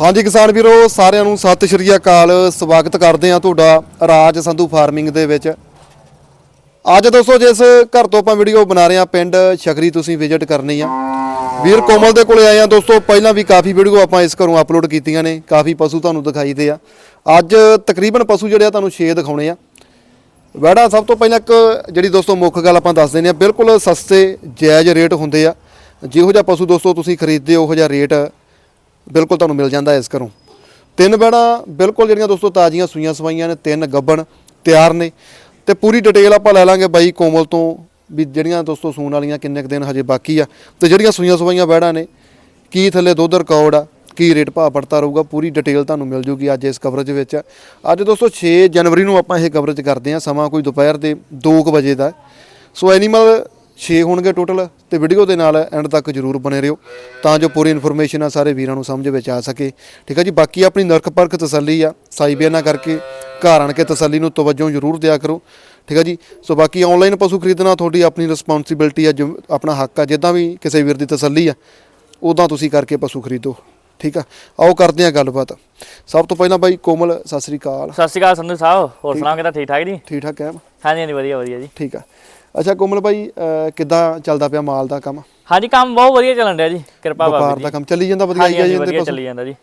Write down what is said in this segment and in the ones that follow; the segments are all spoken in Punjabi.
ਹਾਂਜੀ ਕਿਸਾਨ ਵੀਰੋ, ਸਾਰਿਆਂ ਨੂੰ ਸਤਿ ਸ਼੍ਰੀ ਅਕਾਲ। ਸਵਾਗਤ ਕਰਦੇ ਆ ਤੁਹਾਡਾ ਰਾਜ ਸੰਧੂ ਫਾਰਮਿੰਗ ਦੇ ਵਿੱਚ। ਅੱਜ ਦੋਸਤੋ, ਜਿਸ ਘਰ ਤੋਂ ਆਪਾਂ ਵੀਡੀਓ ਬਣਾ ਰਹੇ ਆ ਪਿੰਡ ਸ਼ਕਰੀ ਤੁਸੀਂ ਵਿਜ਼ਿਟ ਕਰਨੀ ਆ। ਵੀਰ ਕੋਮਲ ਦੇ ਕੋਲੇ ਆਏ ਆ ਦੋਸਤੋ, ਪਹਿਲਾਂ ਵੀ ਕਾਫੀ ਵੀਡੀਓ ਆਪਾਂ ਇਸ ਘਰੋਂ ਅਪਲੋਡ ਕੀਤੀਆਂ ਨੇ, ਕਾਫੀ ਪਸ਼ੂ ਤੁਹਾਨੂੰ ਦਿਖਾਈ ਦੇ ਆ। ਅੱਜ ਤਕਰੀਬਨ ਪਸ਼ੂ ਜਿਹੜੇ ਆ, ਤੁਹਾਨੂੰ 6 ਦਿਖਾਉਣੇ ਆ। ਵੜਾ ਸਭ ਤੋਂ ਪਹਿਲਾਂ ਇੱਕ ਜਿਹੜੀ ਦੋਸਤੋ ਮੁੱਖ ਗੱਲ ਆਪਾਂ ਦੱਸ ਦਿੰਦੇ ਆ ਬਿਲਕੁਲ ਸਸਤੇ ਜਾਇਜ਼ ਰੇਟ ਹੁੰਦੇ ਆ। ਜਿਹੋ ਜਿਹਾ ਪਸ਼ੂ ਦੋਸਤੋ ਤੁਸੀਂ ਖਰੀਦਦੇ ਹੋ, ਉਹੋ ਜਿਹਾ ਰੇਟ ਬਿਲਕੁਲ ਤੁਹਾਨੂੰ ਮਿਲ ਜਾਂਦਾ ਇਸ ਘਰੋਂ। ਤਿੰਨ ਬੈੜਾਂ ਬਿਲਕੁਲ ਜਿਹੜੀਆਂ ਦੋਸਤੋ ਤਾਜ਼ੀਆਂ ਸੂਈਆਂ ਸਵਾਈਆਂ ਨੇ, ਤਿੰਨ ਗੱਬਣ ਤਿਆਰ ਨੇ। ਤੇ ਪੂਰੀ ਡਿਟੇਲ ਆਪਾਂ ਲੈ ਲਾਂਗੇ ਬਾਈ ਕੋਮਲ ਤੋਂ ਵੀ ਜਿਹੜੀਆਂ ਦੋਸਤੋ ਸੂਣ ਵਾਲੀਆਂ ਕਿੰਨੇ ਕੁ ਦਿਨ ਹਜੇ ਬਾਕੀ ਆ। ਤੇ ਜਿਹੜੀਆਂ ਸੂਈਆਂ ਸਵਾਈਆਂ ਬੈੜਾਂ ਨੇ, ਕੀ ਥੱਲੇ ਦੁੱਧ ਰਿਕਾਰਡ ਆ, ਕੀ ਰੇਟ ਭਾਅ ਪੜਤਾ ਰਹੂਗਾ, ਪੂਰੀ ਡਿਟੇਲ ਤੁਹਾਨੂੰ ਮਿਲ ਜੂਗੀ ਅੱਜ ਇਸ ਕਵਰੇਜ ਵਿੱਚ। ਅੱਜ ਦੋਸਤੋ 6 ਜਨਵਰੀ ਨੂੰ ਆਪਾਂ ਇਹ ਕਵਰੇਜ ਕਰਦੇ ਹਾਂ, ਸਮਾਂ ਕੋਈ ਦੁਪਹਿਰ ਦੇ 2 ਵਜੇ ਦਾ। ਸੋ ਐਨੀਮਲ 6 ਹੋਣਗੇ ਟੋਟਲ ਤੇ ਵੀਡੀਓ ਦੇ ਨਾਲ ਐਂਡ ਤੱਕ ਜਰੂਰ ਬਨੇ ਰਹੋ ਤਾਂ ਜੋ ਪੂਰੀ ਇਨਫੋਰਮੇਸ਼ਨ ਆ ਸਾਰੇ ਵੀਰਾਂ ਨੂੰ ਸਮਝ ਵਿੱਚ ਆ ਸਕੇ। ਠੀਕ ਹੈ ਜੀ ਬਾਕੀ ਆਪਣੀ ਨਰਕ ਪਰਖ ਤਸੱਲੀ ਆ ਸਾਈ ਬਿਆਨਾ ਕਰਕੇ ਘਰ ਆਣ ਕੇ ਤਸੱਲੀ ਨੂੰ ਤਵੱਜੋ ਜਰੂਰ ਦਿਆ ਕਰੋ। ਠੀਕ ਹੈ ਜੀ ਸੋ ਬਾਕੀ ਆਨਲਾਈਨ ਪਸ਼ੂ ਖਰੀਦਣਾ ਤੁਹਾਡੀ ਆਪਣੀ ਰਿਸਪੌਂਸਿਬਿਲਟੀ ਆ ਆਪਣਾ ਹੱਕ ਆ ਜਿੱਦਾਂ ਵੀ ਕਿਸੇ ਵੀਰ ਦੀ ਤਸੱਲੀ ਆ ਉਦਾਂ ਤੁਸੀਂ ਕਰਕੇ ਪਸ਼ੂ ਖਰੀਦੋ। ਠੀਕ ਆ ਆਓ ਕਰਦੇ ਆ ਗੱਲਬਾਤ। ਸਭ ਤੋਂ ਪਹਿਲਾਂ ਬਾਈ ਕੋਮਲ ਸਤਿ ਸ੍ਰੀ ਅਕਾਲ। ਸਤਿ ਸ਼੍ਰੀ ਅਕਾਲ ਸੰਧੂ ਸਾਹਿਬ ਹੋਰ ਸੁਣਾਓ ਕਿਦਾਂ ਠੀਕ ਠਾਕ ਜੀ? ਠੀਕ ਠਾਕ ਹੈ ਹਾਂਜੀ ਹਾਂਜੀ ਵਧੀਆ ਵਧੀਆ ਜੀ। ਠੀਕ ਆ। ਅੱਛਾ ਕੋਮਲ ਅਹ ਕਿੱਦਾਂ ਚੱਲਦਾ ਪਿਆ ਮਾਲ ਦਾ ਕੰਮ? ਹਾਂਜੀ ਕੰਮ ਬਹੁਤ ਵਧੀਆ ਚੱਲਣ ਡਿਆ ਜੀ ਕਿਰਪਾ ਵਪਾਰ ਬਾਬਾ ਦਾ ਜੀ ਕੰਮ ਚੱਲੀ ਜਾਂਦਾ ਵਧੀਆ ਹਾਂਜੀ ਹੀ ਆ ਹਾਂਜੀ ਜਾਂਦੇ ਵਧੀਆ ਪਸ਼ੂ? ਚੱਲੀ ਜਾਂਦਾ ਜੀ।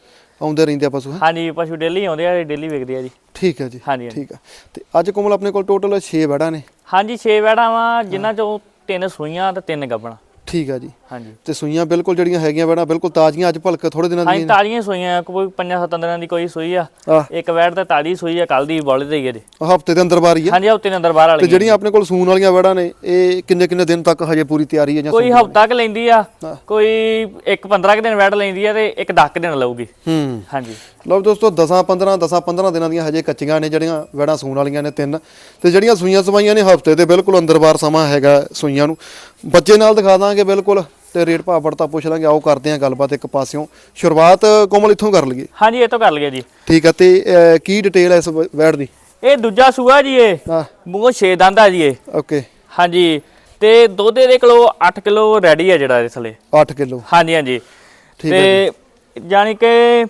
ਆਉਂਦੇ ਰਹਿੰਦੇ ਆ ਪਸ਼ੂ ਹੈਂ? ਹਾਂਜੀ ਪਸ਼ੂ ਡੇਲੀ ਆਉਂਦੇ ਆ ਡੇਲੀ ਵਿਕਦੇ ਆ ਜੀ। ਠੀਕ ਹੈ ਜੀ ਹਾਂਜੀ ਹਾਂਜੀ। ਠੀਕ ਆ। ਤੇ ਅੱਜ ਕੋਮਲ ਆਪਣੇ ਕੋਲ ਟੋਟਲ 6 ਬੈੜਾਂ ਨੇ? ਹਾਂਜੀ 6 ਵੈੜਾਂ ਵਾ ਜਿਨ੍ਹਾਂ ਚੋਂ ਤਿੰਨ ਸੂਈਆਂ ਤੇ ਤਿੰਨ ਗੱਬਣਾ। ਠੀਕ ਆ ਜੀ। ਹਾਂਜੀ। ਤੇ ਸੂਈਆਂ ਬਿਲਕੁਲ ਜਿਹੜੀਆਂ ਹੈਗੀਆਂ ਬੈੜਾਂ ਬਿਲਕੁਲ ਤਾਜ਼ੀਆਂ ਅੱਜ ਭਲਕ ਥੋੜੇ ਦਿਨਾਂ ਹਾਂਜੀ ਦੀਆਂ ਤਾਜ਼ੀਆਂ ਸੂਈਆਂ ਕੋਈ ਪੰਜਾਂ ਸੱਤਾਂ ਦਿਨਾਂ ਦੀ ਕੋਈ ਸੂਈ ਆ। ਆ ਇੱਕ ਵੈੜ ਤਾਂ ਤਾਜ਼ੀ ਸੂਈ ਆ ਕੱਲ ਦੀ ਬੋਲੇ ਦੀ ਹੈ ਜੀ। ਹਫ਼ਤੇ ਦੇ ਅੰਦਰ ਬਾਰੀ ਆ। ਹਾਂਜੀ ਹਫ਼ਤੇ ਦੇ ਅੰਦਰ ਬਾਹਰ ਤੇ ਵਾਲੀ ਜਿਹੜੀਆਂ ਆਪਣੇ ਕੋਲ ਸੂਣ ਵਾਲੀਆਂ ਬੈੜਾਂ ਨੇ ਇਹ ਕਿੰਨੇ ਕਿੰਨੇ ਦਿਨ ਤੱਕ ਹਜੇ ਪੂਰੀ ਤਿਆਰੀ ਹੈ ਜਾਂ ਕੋਈ ਹਫਤਾ ਕ ਲੈਂਦੀ ਆ। ਕੋਈ ਇੱਕ 15 ਕ ਦਿਨ ਵੈੜ ਲੈਂਦੀ ਆ ਤੇ ਇੱਕ 10 ਕ ਦਿਨ ਲਊਗੀ। ਹੂੰ। ਹਾਂਜੀ। ਲਓ ਦੋਸਤੋ 10 15 10 15 ਦਿਨਾਂ ਦੀਆਂ ਹਜੇ ਕੱਚੀਆਂ ਨੇ ਜਿਹੜੀਆਂ ਵੈੜਾਂ ਸੂਣ ਵਾਲੀਆਂ ਨੇ ਤਿੰਨ। ਤੇ ਜਿਹੜੀਆਂ ਸੂਈਆਂ ਸਵਾਈਆਂ ਨੇ ਹਫ਼ਤੇ ਦੇ ਬਿਲਕੁਲ ਅੰਦਰ-ਬਾਰ ਸਮਾਂ ਹੈਗਾ ਸੂਈਆਂ ਨੂੰ। ਬੱਚੇ ਨਾਲ ਦਿਖਾ ਦਾਂਗੇ। ਬਿਲਕੁਲ ਤੇ ਰੇਟ ਭਾਅ ਪੜਤਾ ਪੁੱਛ ਲਾਂਗੇ। ਆਓ ਕਰਦੇ ਆਂ ਗੱਲਬਾਤ ਇੱਕ ਪਾਸਿਓਂ। ਸ਼ੁਰੂਆਤ ਕੋਮਲ ਇੱਥੋਂ ਕਰ ਲਈਏ। ਹਾਂਜੀ ਇਹ ਤੋਂ ਕਰ ਲਿਆ ਜੀ। ਠੀਕ ਹੈ ਤੇ ਅਹ, ਕੀ ਡਿਟੇਲ ਹੈ ਇਸ ਵੈੜ ਦੀ? ਇਹ ਦੂਜਾ ਸੂਆ ਜੀ ਇਹ। ਹਾਂ। ਮੂੰਹੋਂ 6 ਦੰਦ ਆ ਜੀ ਇਹ। ਓਕੇ। ਹਾਂਜੀ ਤੇ ਦੁੱਧ ਦੇ ਕਿਲੋ 8 ਕਿਲੋ ਰੈਡੀ ਆ ਜਿਹੜਾ ਇਸ ਥਲੇ 8 ਕਿਲੋ। ਹਾਂਜੀ ਹਾਂਜੀ। ਠੀਕ ਹੈ ਤੇ ਯਾਨੀ ਕਿ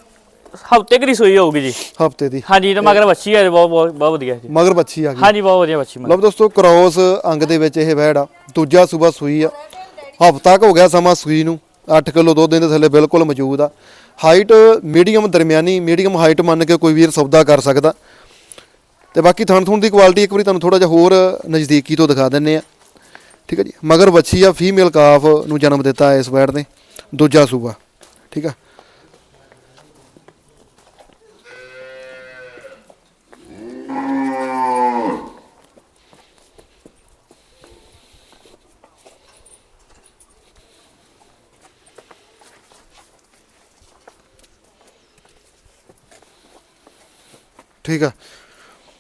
ਹਫ਼ਤੇ ਕਰੀ ਸੂਈ ਹੋਊਗੀ ਜੀ। ਹਫ਼ਤੇ ਦੀ। ਹਾਂਜੀ ਤੇ ਮਗਰ ਵੱਛੀ ਹੈ ਬਹੁਤ ਬਹੁਤ ਬਹੁਤ ਵਧੀਆ ਜੀ। ਮਗਰ ਬੱਚੀ ਆ ਗਈ। ਹਾਂਜੀ ਬਹੁਤ ਵਧੀਆ ਵੱਛੀ ਮਗਰ। ਲਓ ਦੋਸਤੋ ਕ੍ਰੋਸ ਅੰਗ ਦੇ ਵਿੱਚ ਇਹ ਵੈੜ ਆ। ਦੂਜਾ ਸੂਬਾ ਸੂਈ ਆ। ਹਫਤਾ ਕੁ ਹੋ ਗਿਆ ਸਮਾਂ ਸੂਈ ਨੂੰ। 8 ਕਿਲੋ ਦੁੱਧ ਦੇ ਥੱਲੇ ਬਿਲਕੁਲ ਮੌਜੂਦ ਆ। ਹਾਈਟ ਮੀਡੀਅਮ ਦਰਮਿਆਨੀ, ਮੀਡੀਅਮ ਹਾਈਟ ਮੰਨ ਕੇ ਕੋਈ ਵੀਰ ਸੌਦਾ ਕਰ ਸਕਦਾ। ਤੇ ਬਾਕੀ ਥਣ ਥੁਣ ਦੀ ਕੁਆਲਿਟੀ ਇੱਕ ਵਾਰੀ ਤੁਹਾਨੂੰ ਥੋੜਾ ਜਿਹਾ ਹੋਰ ਨਜ਼ਦੀਕੀ ਤੋਂ ਦਿਖਾ ਦਿੰਨੇ ਆ। ਠੀਕ ਹੈ ਜੀ? ਮਗਰ ਵੱਛੀ ਆ, ਫੀਮੇਲ ਕਾਫ ਨੂੰ ਜਨਮ ਦਿੱਤਾ ਇਸ ਵੈੜ ਨੇ। ਦੂਜਾ ਸੂਬਾ ਠੀਕ ਆ?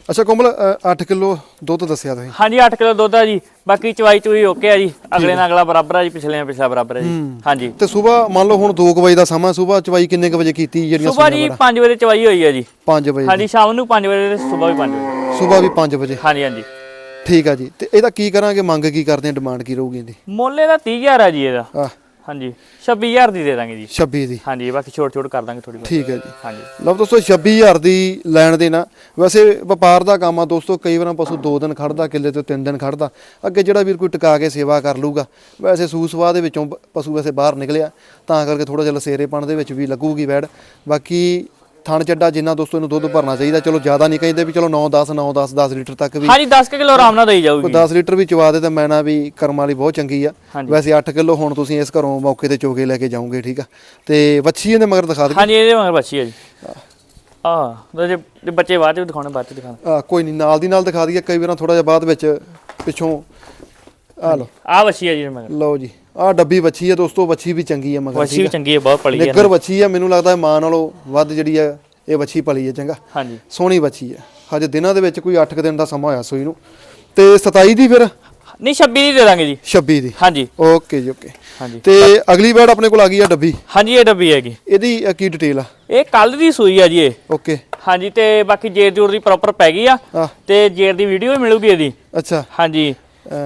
ਅੱਛਾ ਕੋਮਲ 8 ਕਿਲੋ ਦੁੱਧ ਦੱਸਿਆ ਤੁਸੀਂ। ਹਾਂਜੀ 8 ਕਿਲੋ ਦੁੱਧ ਆ ਜੀ। ਬਾਕੀ ਚਵਾਈ ਚੂਈ ਓਕੇ ਆ ਜੀ। ਅਗਲੇ ਨਾਲ ਅਗਲਾ ਬਰਾਬਰ ਆ ਜੀ ਪਿਛਲੇ ਨਾਲ ਪਿਛਲਾ ਬਰਾਬਰ ਆ ਜੀ। ਹਾਂਜੀ। ਤੇ ਸਵੇਰ ਮੰਨ ਲਓ ਹੁਣ 2 ਵਜੇ ਦਾ ਸਮਾਂ ਸਵੇਰ ਚਵਾਈ ਕਿੰਨੇ ਕੁ ਵਜੇ ਕੀਤੀ ਜਿਹੜੀਆਂ ਸਵੇਰ ਜੀ 5 ਵਜੇ ਚਵਾਈ ਹੋਈ ਆ ਜੀ। 5 ਵਜੇ। ਹਾਂਜੀ ਸ਼ਾਮ ਨੂੰ 5 ਵਜੇ ਤੇ ਸਵੇਰ ਵੀ 5 ਵਜੇ। ਸਵੇਰ ਵੀ 5 ਵਜੇ। ਹਾਂਜੀ ਹਾਂਜੀ। ਠੀਕ ਆ ਜੀ। ਤੇ ਇਹਦਾ ਕੀ ਕਰਾਂਗੇ? ਮੰਗ ਕੀ ਕਰਦੇ ਆ? ਡਿਮਾਂਡ ਕੀ ਰਹੂਗੀ ਇਹਦੀ? ਮੁੱਲ ਇਹਦਾ 30000 ਆ ਜੀ ਇਹਦਾ। ਹਾਂਜੀ। 26000 ਦੀ ਦੇ ਦਾਂਗੇ ਜੀ। 26 ਦੀ। ਹਾਂਜੀ ਬਾਕੀ ਛੋਟ ਛੋਟ ਕਰ ਦਾਂਗੇ ਥੋੜੀ ਬਹੁਤ ਠੀਕ ਹੈ ਜੀ। ਹਾਂਜੀ। ਲਓ ਦੋਸਤੋ 26000 ਦੀ ਲੈਣ ਦੇ ਨਾ ਵੈਸੇ ਵਪਾਰ ਦਾ ਕੰਮ ਆ ਦੋਸਤੋ ਕਈ ਵਾਰਾਂ ਪਸ਼ੂ 2 ਦਿਨ ਖੜਦਾ ਕਿੱਲੇ ਤੇ 3 ਦਿਨ ਖੜਦਾ। ਅੱਗੇ ਜਿਹੜਾ ਵੀਰ ਕੋਈ ਟਿਕਾ ਕੇ ਸੇਵਾ ਕਰ ਲੂਗਾ ਵੈਸੇ ਸੂਸਵਾ ਦੇ ਵਿੱਚੋਂ ਪਸ਼ੂ ਵੈਸੇ ਬਾਹਰ ਨਿਕਲਿਆ ਤਾਂ ਕਰਕੇ ਥੋੜਾ ਜਿਹਾ ਲਸੇਰੇਪਣ ਦੇ ਵਿੱਚ ਵੀ ਲੱਗੂਗੀ ਵੈੜ ਬਾਕੀ ਥਣ ਚੱਡਾ ਜਿੰਨਾ ਦੋਸਤੋ ਇਹਨੂੰ ਦੁੱਧ ਭਰਨਾ ਚਾਹੀਦਾ ਚਲੋ ਜ਼ਿਆਦਾ ਨਹੀਂ ਕਹਿੰਦੇ ਵੀ ਚਲੋ 9 10 9 10 10 ਲੀਟਰ ਤੱਕ ਵੀ ਹਾਂਜੀ 10 ਕਿਲੋ ਆਰਾਮ ਨਾਲ ਦੇਈ ਜਾਊਗੀ। 10 ਲੀਟਰ ਵੀ ਚਵਾ ਦੇ ਤਾਂ ਮੈਨਾ ਵੀ ਕਰਮ ਵਾਲੀ ਬਹੁਤ ਚੰਗੀ ਆ। ਵੈਸੇ 8 ਕਿਲੋ ਹੁਣ ਤੁਸੀਂ ਇਸ ਘਰੋਂ ਮੌਕੇ ਤੇ ਚੋਗੇ ਲੈ ਕੇ ਜਾਓਗੇ ਠੀਕ ਆ। ਤੇ ਵੱਛੀ ਇਹਦੇ ਮਗਰ ਦਿਖਾ ਦੇ। ਹਾਂਜੀ ਇਹਦੇ ਮਗਰ ਬੱਚੀ ਹੈ ਜੀ। ਆ ਜੇ ਬੱਚੇ ਬਾਅਦ ਚ ਦਿਖਾਉਣੇ ਬਾਅਦ ਚ ਦਿਖਾਉਣੇ ਆ ਕੋਈ ਨਹੀਂ ਨਾਲ ਦੀ ਨਾਲ ਦਿਖਾ ਦਈਏ ਕਈ ਵਾਰਾਂ ਥੋੜਾ ਜਿਹਾ ਬਾਅਦ ਵਿੱਚ ਪਿੱਛੋਂ। ਆ ਲਓ। ਆ ਬੱਚੀ ਹੈ ਜੀ ਮਗਰ। ਲਓ ਜੀ। ਆ ਡੱਬੀ ਵੱਛੀ ਹੈ ਦੋਸਤੋ ਵੱਛੀ ਵੀ ਚੰਗੀ ਹੈ ਮਗਰ ਬੱਚੀ ਵੀ ਚੰਗੀ ਹੈ ਬਹੁਤ ਪਲੀ ਹੈ ਨਿੱਗਰ ਵੱਛੀ ਹੈ ਮੈਨੂੰ ਲੱਗਦਾ ਮਾਂ ਨਾਲੋਂ ਵੱਧ ਜਿਹੜੀ ਹੈ ਇਹ ਵੱਛੀ ਪਲੀ ਹੈ ਚੰਗਾ। ਹਾਂਜੀ। ਸੋਹਣੀ ਵੱਛੀ ਹੈ ਹਜੇ ਦਿਨਾਂ ਦੇ ਵਿੱਚ ਕੋਈ 8 ਦਿਨ ਦਾ ਸਮਾਂ ਹੋਇਆ ਸੂਈ ਨੂੰ। ਤੇ 27 ਦੀ ਫਿਰ? ਨਹੀਂ 26 ਦੀ ਦੇ ਦਾਂਗੇ ਜੀ। 26 ਦੀ। ਹਾਂਜੀ। ਓਕੇ ਜੀ ਓਕੇ। ਹਾਂਜੀ। ਤੇ ਅਗਲੀ ਵੈੜ ਆਪਣੇ ਕੋਲ ਆ ਗਈ ਆ ਡੱਬੀ? ਹਾਂਜੀ ਇਹ ਡੱਬੀ ਹੈਗੀ। ਇਹਦੀ ਕੀ ਡਿਟੇਲ ਆ? ਇਹ ਕੱਲ ਦੀ ਸੂਈ ਆ ਜੀ ਇਹ। ਓਕੇ। ਹਾਂਜੀ ਤੇ ਬਾਕੀ ਜੇਰ ਜੂਰ ਦੀ ਪ੍ਰੋਪਰ ਪੈ ਗਈ ਆ। ਆ ਤੇ ਜੇਰ ਦੀ ਵੀਡੀਓ ਵੀ ਮਿਲੂਗੀ ਇਹਦੀ। ਅੱਛਾ। ਹਾਂਜੀ।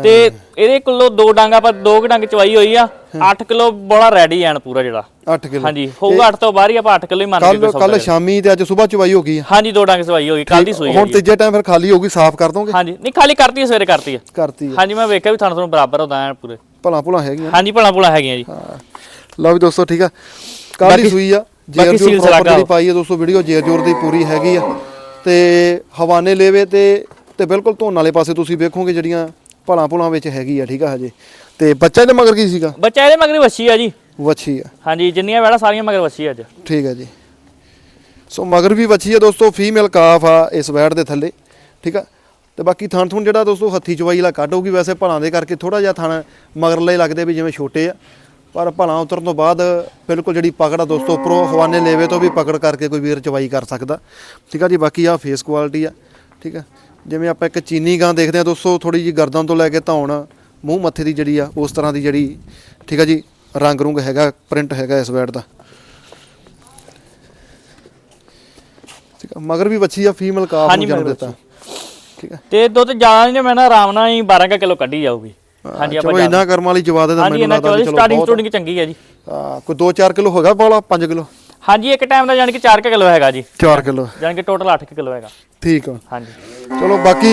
ਤੇ ਇਹਦੇ ਕੋਲੋਂ ਦੋ ਡੰਗ ਆਪਾਂ ਦੋ ਕੁ ਡੰਗ ਚਵਾਈ ਹੋਈ ਆ। 8 ਕਿਲੋ ਬੋਲਾ ਰੈਡੀ ਐਨ ਪੂਰਾ ਜਿਹੜਾ। 8 ਕਿਲੋ। ਹਾਂਜੀ ਹੋਊਗਾ 8 ਤੋਂ ਬਾਹਰ ਹੀ ਆਪਾਂ 8 ਕਿਲੋ ਹੀ ਮੰਨ ਕੇ ਕੱਲ ਕੱਲ ਸ਼ਾਮੀ ਤੇ ਅੱਜ ਸਵੇਰ ਚਵਾਈ ਹੋ ਗਈ ਹਾਂਜੀ ਦੋ ਡੰਗ ਚਵਾਈ ਹੋਈ ਕੱਲ ਦੀ ਸੂਈ ਹੈ ਹੁਣ। ਤੀਜੇ ਟਾਈਮ ਫਿਰ ਖਾਲੀ ਹੋਊਗੀ ਸਾਫ਼ ਕਰ ਦੋਗੇ? ਹਾਂਜੀ ਨਹੀਂ ਖਾਲੀ ਕਰਤੀ ਹੈ, ਸਵੇਰੇ ਕਰਤੀ ਹੈ ਕਰਤੀ। ਹਾਂਜੀ ਮੈਂ ਵੇਖਿਆ ਵੀ ਥਣ ਤੁਹਾਨੂੰ ਬਰਾਬਰ ਹੁੰਦਾ ਐਨ ਪੂਰੇ। ਭਲਾ ਭੁਲਾ ਹੈਗੀਆਂ। ਹਾਂਜੀ ਭਲਾ ਭੁਲਾ ਹੈਗੀਆਂ ਜੀ। ਹਾਂ। ਲਓ ਵੀ ਦੋਸਤੋ ਠੀਕ ਆ। ਕੱਲ ਦੀ ਸੂਈ ਆ ਜੇਰ ਜੋਰ ਜਿਹੜੀ ਪਾਈ ਆ ਦੋਸਤੋ ਵੀਡੀਓ ਜੇਰ ਜੋਰ ਦੀ ਪੂਰੀ ਹੈਗੀ ਆ। ਤੇ ਹਵਾਨੇ ਲੈਵੇ ਤੇ ਤੇ ਬਿਲਕੁਲ ਧੋਣ ਵਾਲੇ ਪਾਸੇ ਤੁਸੀਂ ਵੇਖੋਗੇ ਜਿਹੜੀਆਂ ਭਲਾ ਭੁਲਾ ਵਿੱਚ ਹੈਗੀ ਆ ਠੀਕ ਆ ਹਜੇ। ਤੇ ਬੱਚਾ ਇਹਦੇ ਮਗਰ ਕੀ ਸੀਗਾ? ਬੱਚਾ ਇਹਦੇ ਮਗਰੀ ਵੱਛੀ ਆ ਜੀ। ਵੱਛੀ ਆ। ਹਾਂਜੀ ਜਿੰਨੀਆਂ ਵੈੜਾ ਸਾਰੀਆਂ ਮਗਰ ਵੱਛੀ ਅੱਜ। ਠੀਕ ਹੈ ਜੀ। ਸੋ ਮਗਰ ਵੀ ਵੱਛੀ ਹੈ ਦੋਸਤੋ ਫੀਮੇਲ ਕਾਫ ਆ ਇਸ ਵੈੜ ਦੇ ਥੱਲੇ ਠੀਕ ਆ। ਤੇ ਬਾਕੀ ਥਣ ਥੁਣ ਜਿਹੜਾ ਦੋਸਤੋ ਹੱਥੀ ਚਵਾਈ ਵਾਲਾ ਕੱਢ ਹੋਊਗੀ ਵੈਸੇ ਭਲਾਂ ਦੇ ਕਰਕੇ ਥੋੜਾ ਜਿਹਾ ਥਣ ਮਗਰਲੇ ਲੱਗਦੇ ਵੀ ਜਿਵੇਂ ਛੋਟੇ ਆ। ਪਰ ਭਲਾਂ ਉਤਰਨ ਤੋਂ ਬਾਅਦ ਬਿਲਕੁਲ ਜਿਹੜੀ ਪਕੜ ਆ ਦੋਸਤੋ ਉੱਪਰੋਂ ਹਵਾਨੇ ਲੇਵੇ ਤੋਂ ਵੀ ਪਕੜ ਕਰਕੇ ਕੋਈ ਵੀਰ ਚਵਾਈ ਕਰ ਸਕਦਾ। ਠੀਕ ਆ ਜੀ ਬਾਕੀ ਆ ਫੇਸ ਕੁਆਲਿਟੀ ਆ ਠੀਕ ਆ। ਜਿਵੇਂ ਆਪਾਂ ਇੱਕ ਚੀਨੀ ਗਾਂ ਦੇਖਦੇ ਆ ਦੋਸਤੋ ਥੋੜੀ ਜੀ ਗਰਦਨ ਤੋਂ ਲੈ ਕੇ ਧੌਣ ਮੂੰਹ ਮੱਥੇ ਦੀ ਜਿਹੜੀ ਆ ਉਸ ਤਰ੍ਹਾਂ ਦੀ ਜਿਹੜੀ ਠੀਕ ਆ ਜੀ ਰੰਗ ਰੁੰਗ ਹੈਗਾ ਪ੍ਰਿੰਟ ਹੈਗਾ ਇਸ ਵੈੜ ਦਾ। ਠੀਕ ਆ ਮਗਰ ਵੀ ਬੱਚੀ ਆ ਫੀਮੇਲ ਕਾਫ ਨੂੰ ਜਨਮ ਦਿੱਤਾ। ਠੀਕ ਆ। ਤੇ ਦੁੱਧ ਜ਼ਿਆਦਾ ਨਹੀਂ ਮੈਂ ਨਾ ਆਰਾਮ ਨਾਲ ਹੀ 12 ਕਿਲੋ ਕੱਢੀ ਜਾਊਗੀ। ਹਾਂਜੀ ਆਪਾਂ ਚਲੋ ਇੰਨਾ ਕਰਮ ਵਾਲੀ ਦੇ ਮੈਨੂੰ ਲੱਗਦਾ ਚਲੋ ਸਟਾਰਟਿੰਗ ਸਟੂਡਿੰਗ ਚੰਗੀ ਹੈ ਜੀ। ਕੋਈ 2-4 ਕਿਲੋ ਹੋਗਾ ਬੋਲਾ 5 ਕਿਲੋ? ਹਾਂਜੀ ਇੱਕ ਟਾਈਮ ਦਾ ਜਾਨੀ ਕਿ 4 ਕਿਲੋ ਹੈਗਾ ਜੀ। 4 ਕਿਲੋ। ਜਾਨੀ ਕਿ ਟੋਟਲ 8 ਕਿਲੋ ਹੈਗਾ। ਠੀਕ ਆ। ਹਾਂਜੀ। ਚਲੋ ਬਾਕੀ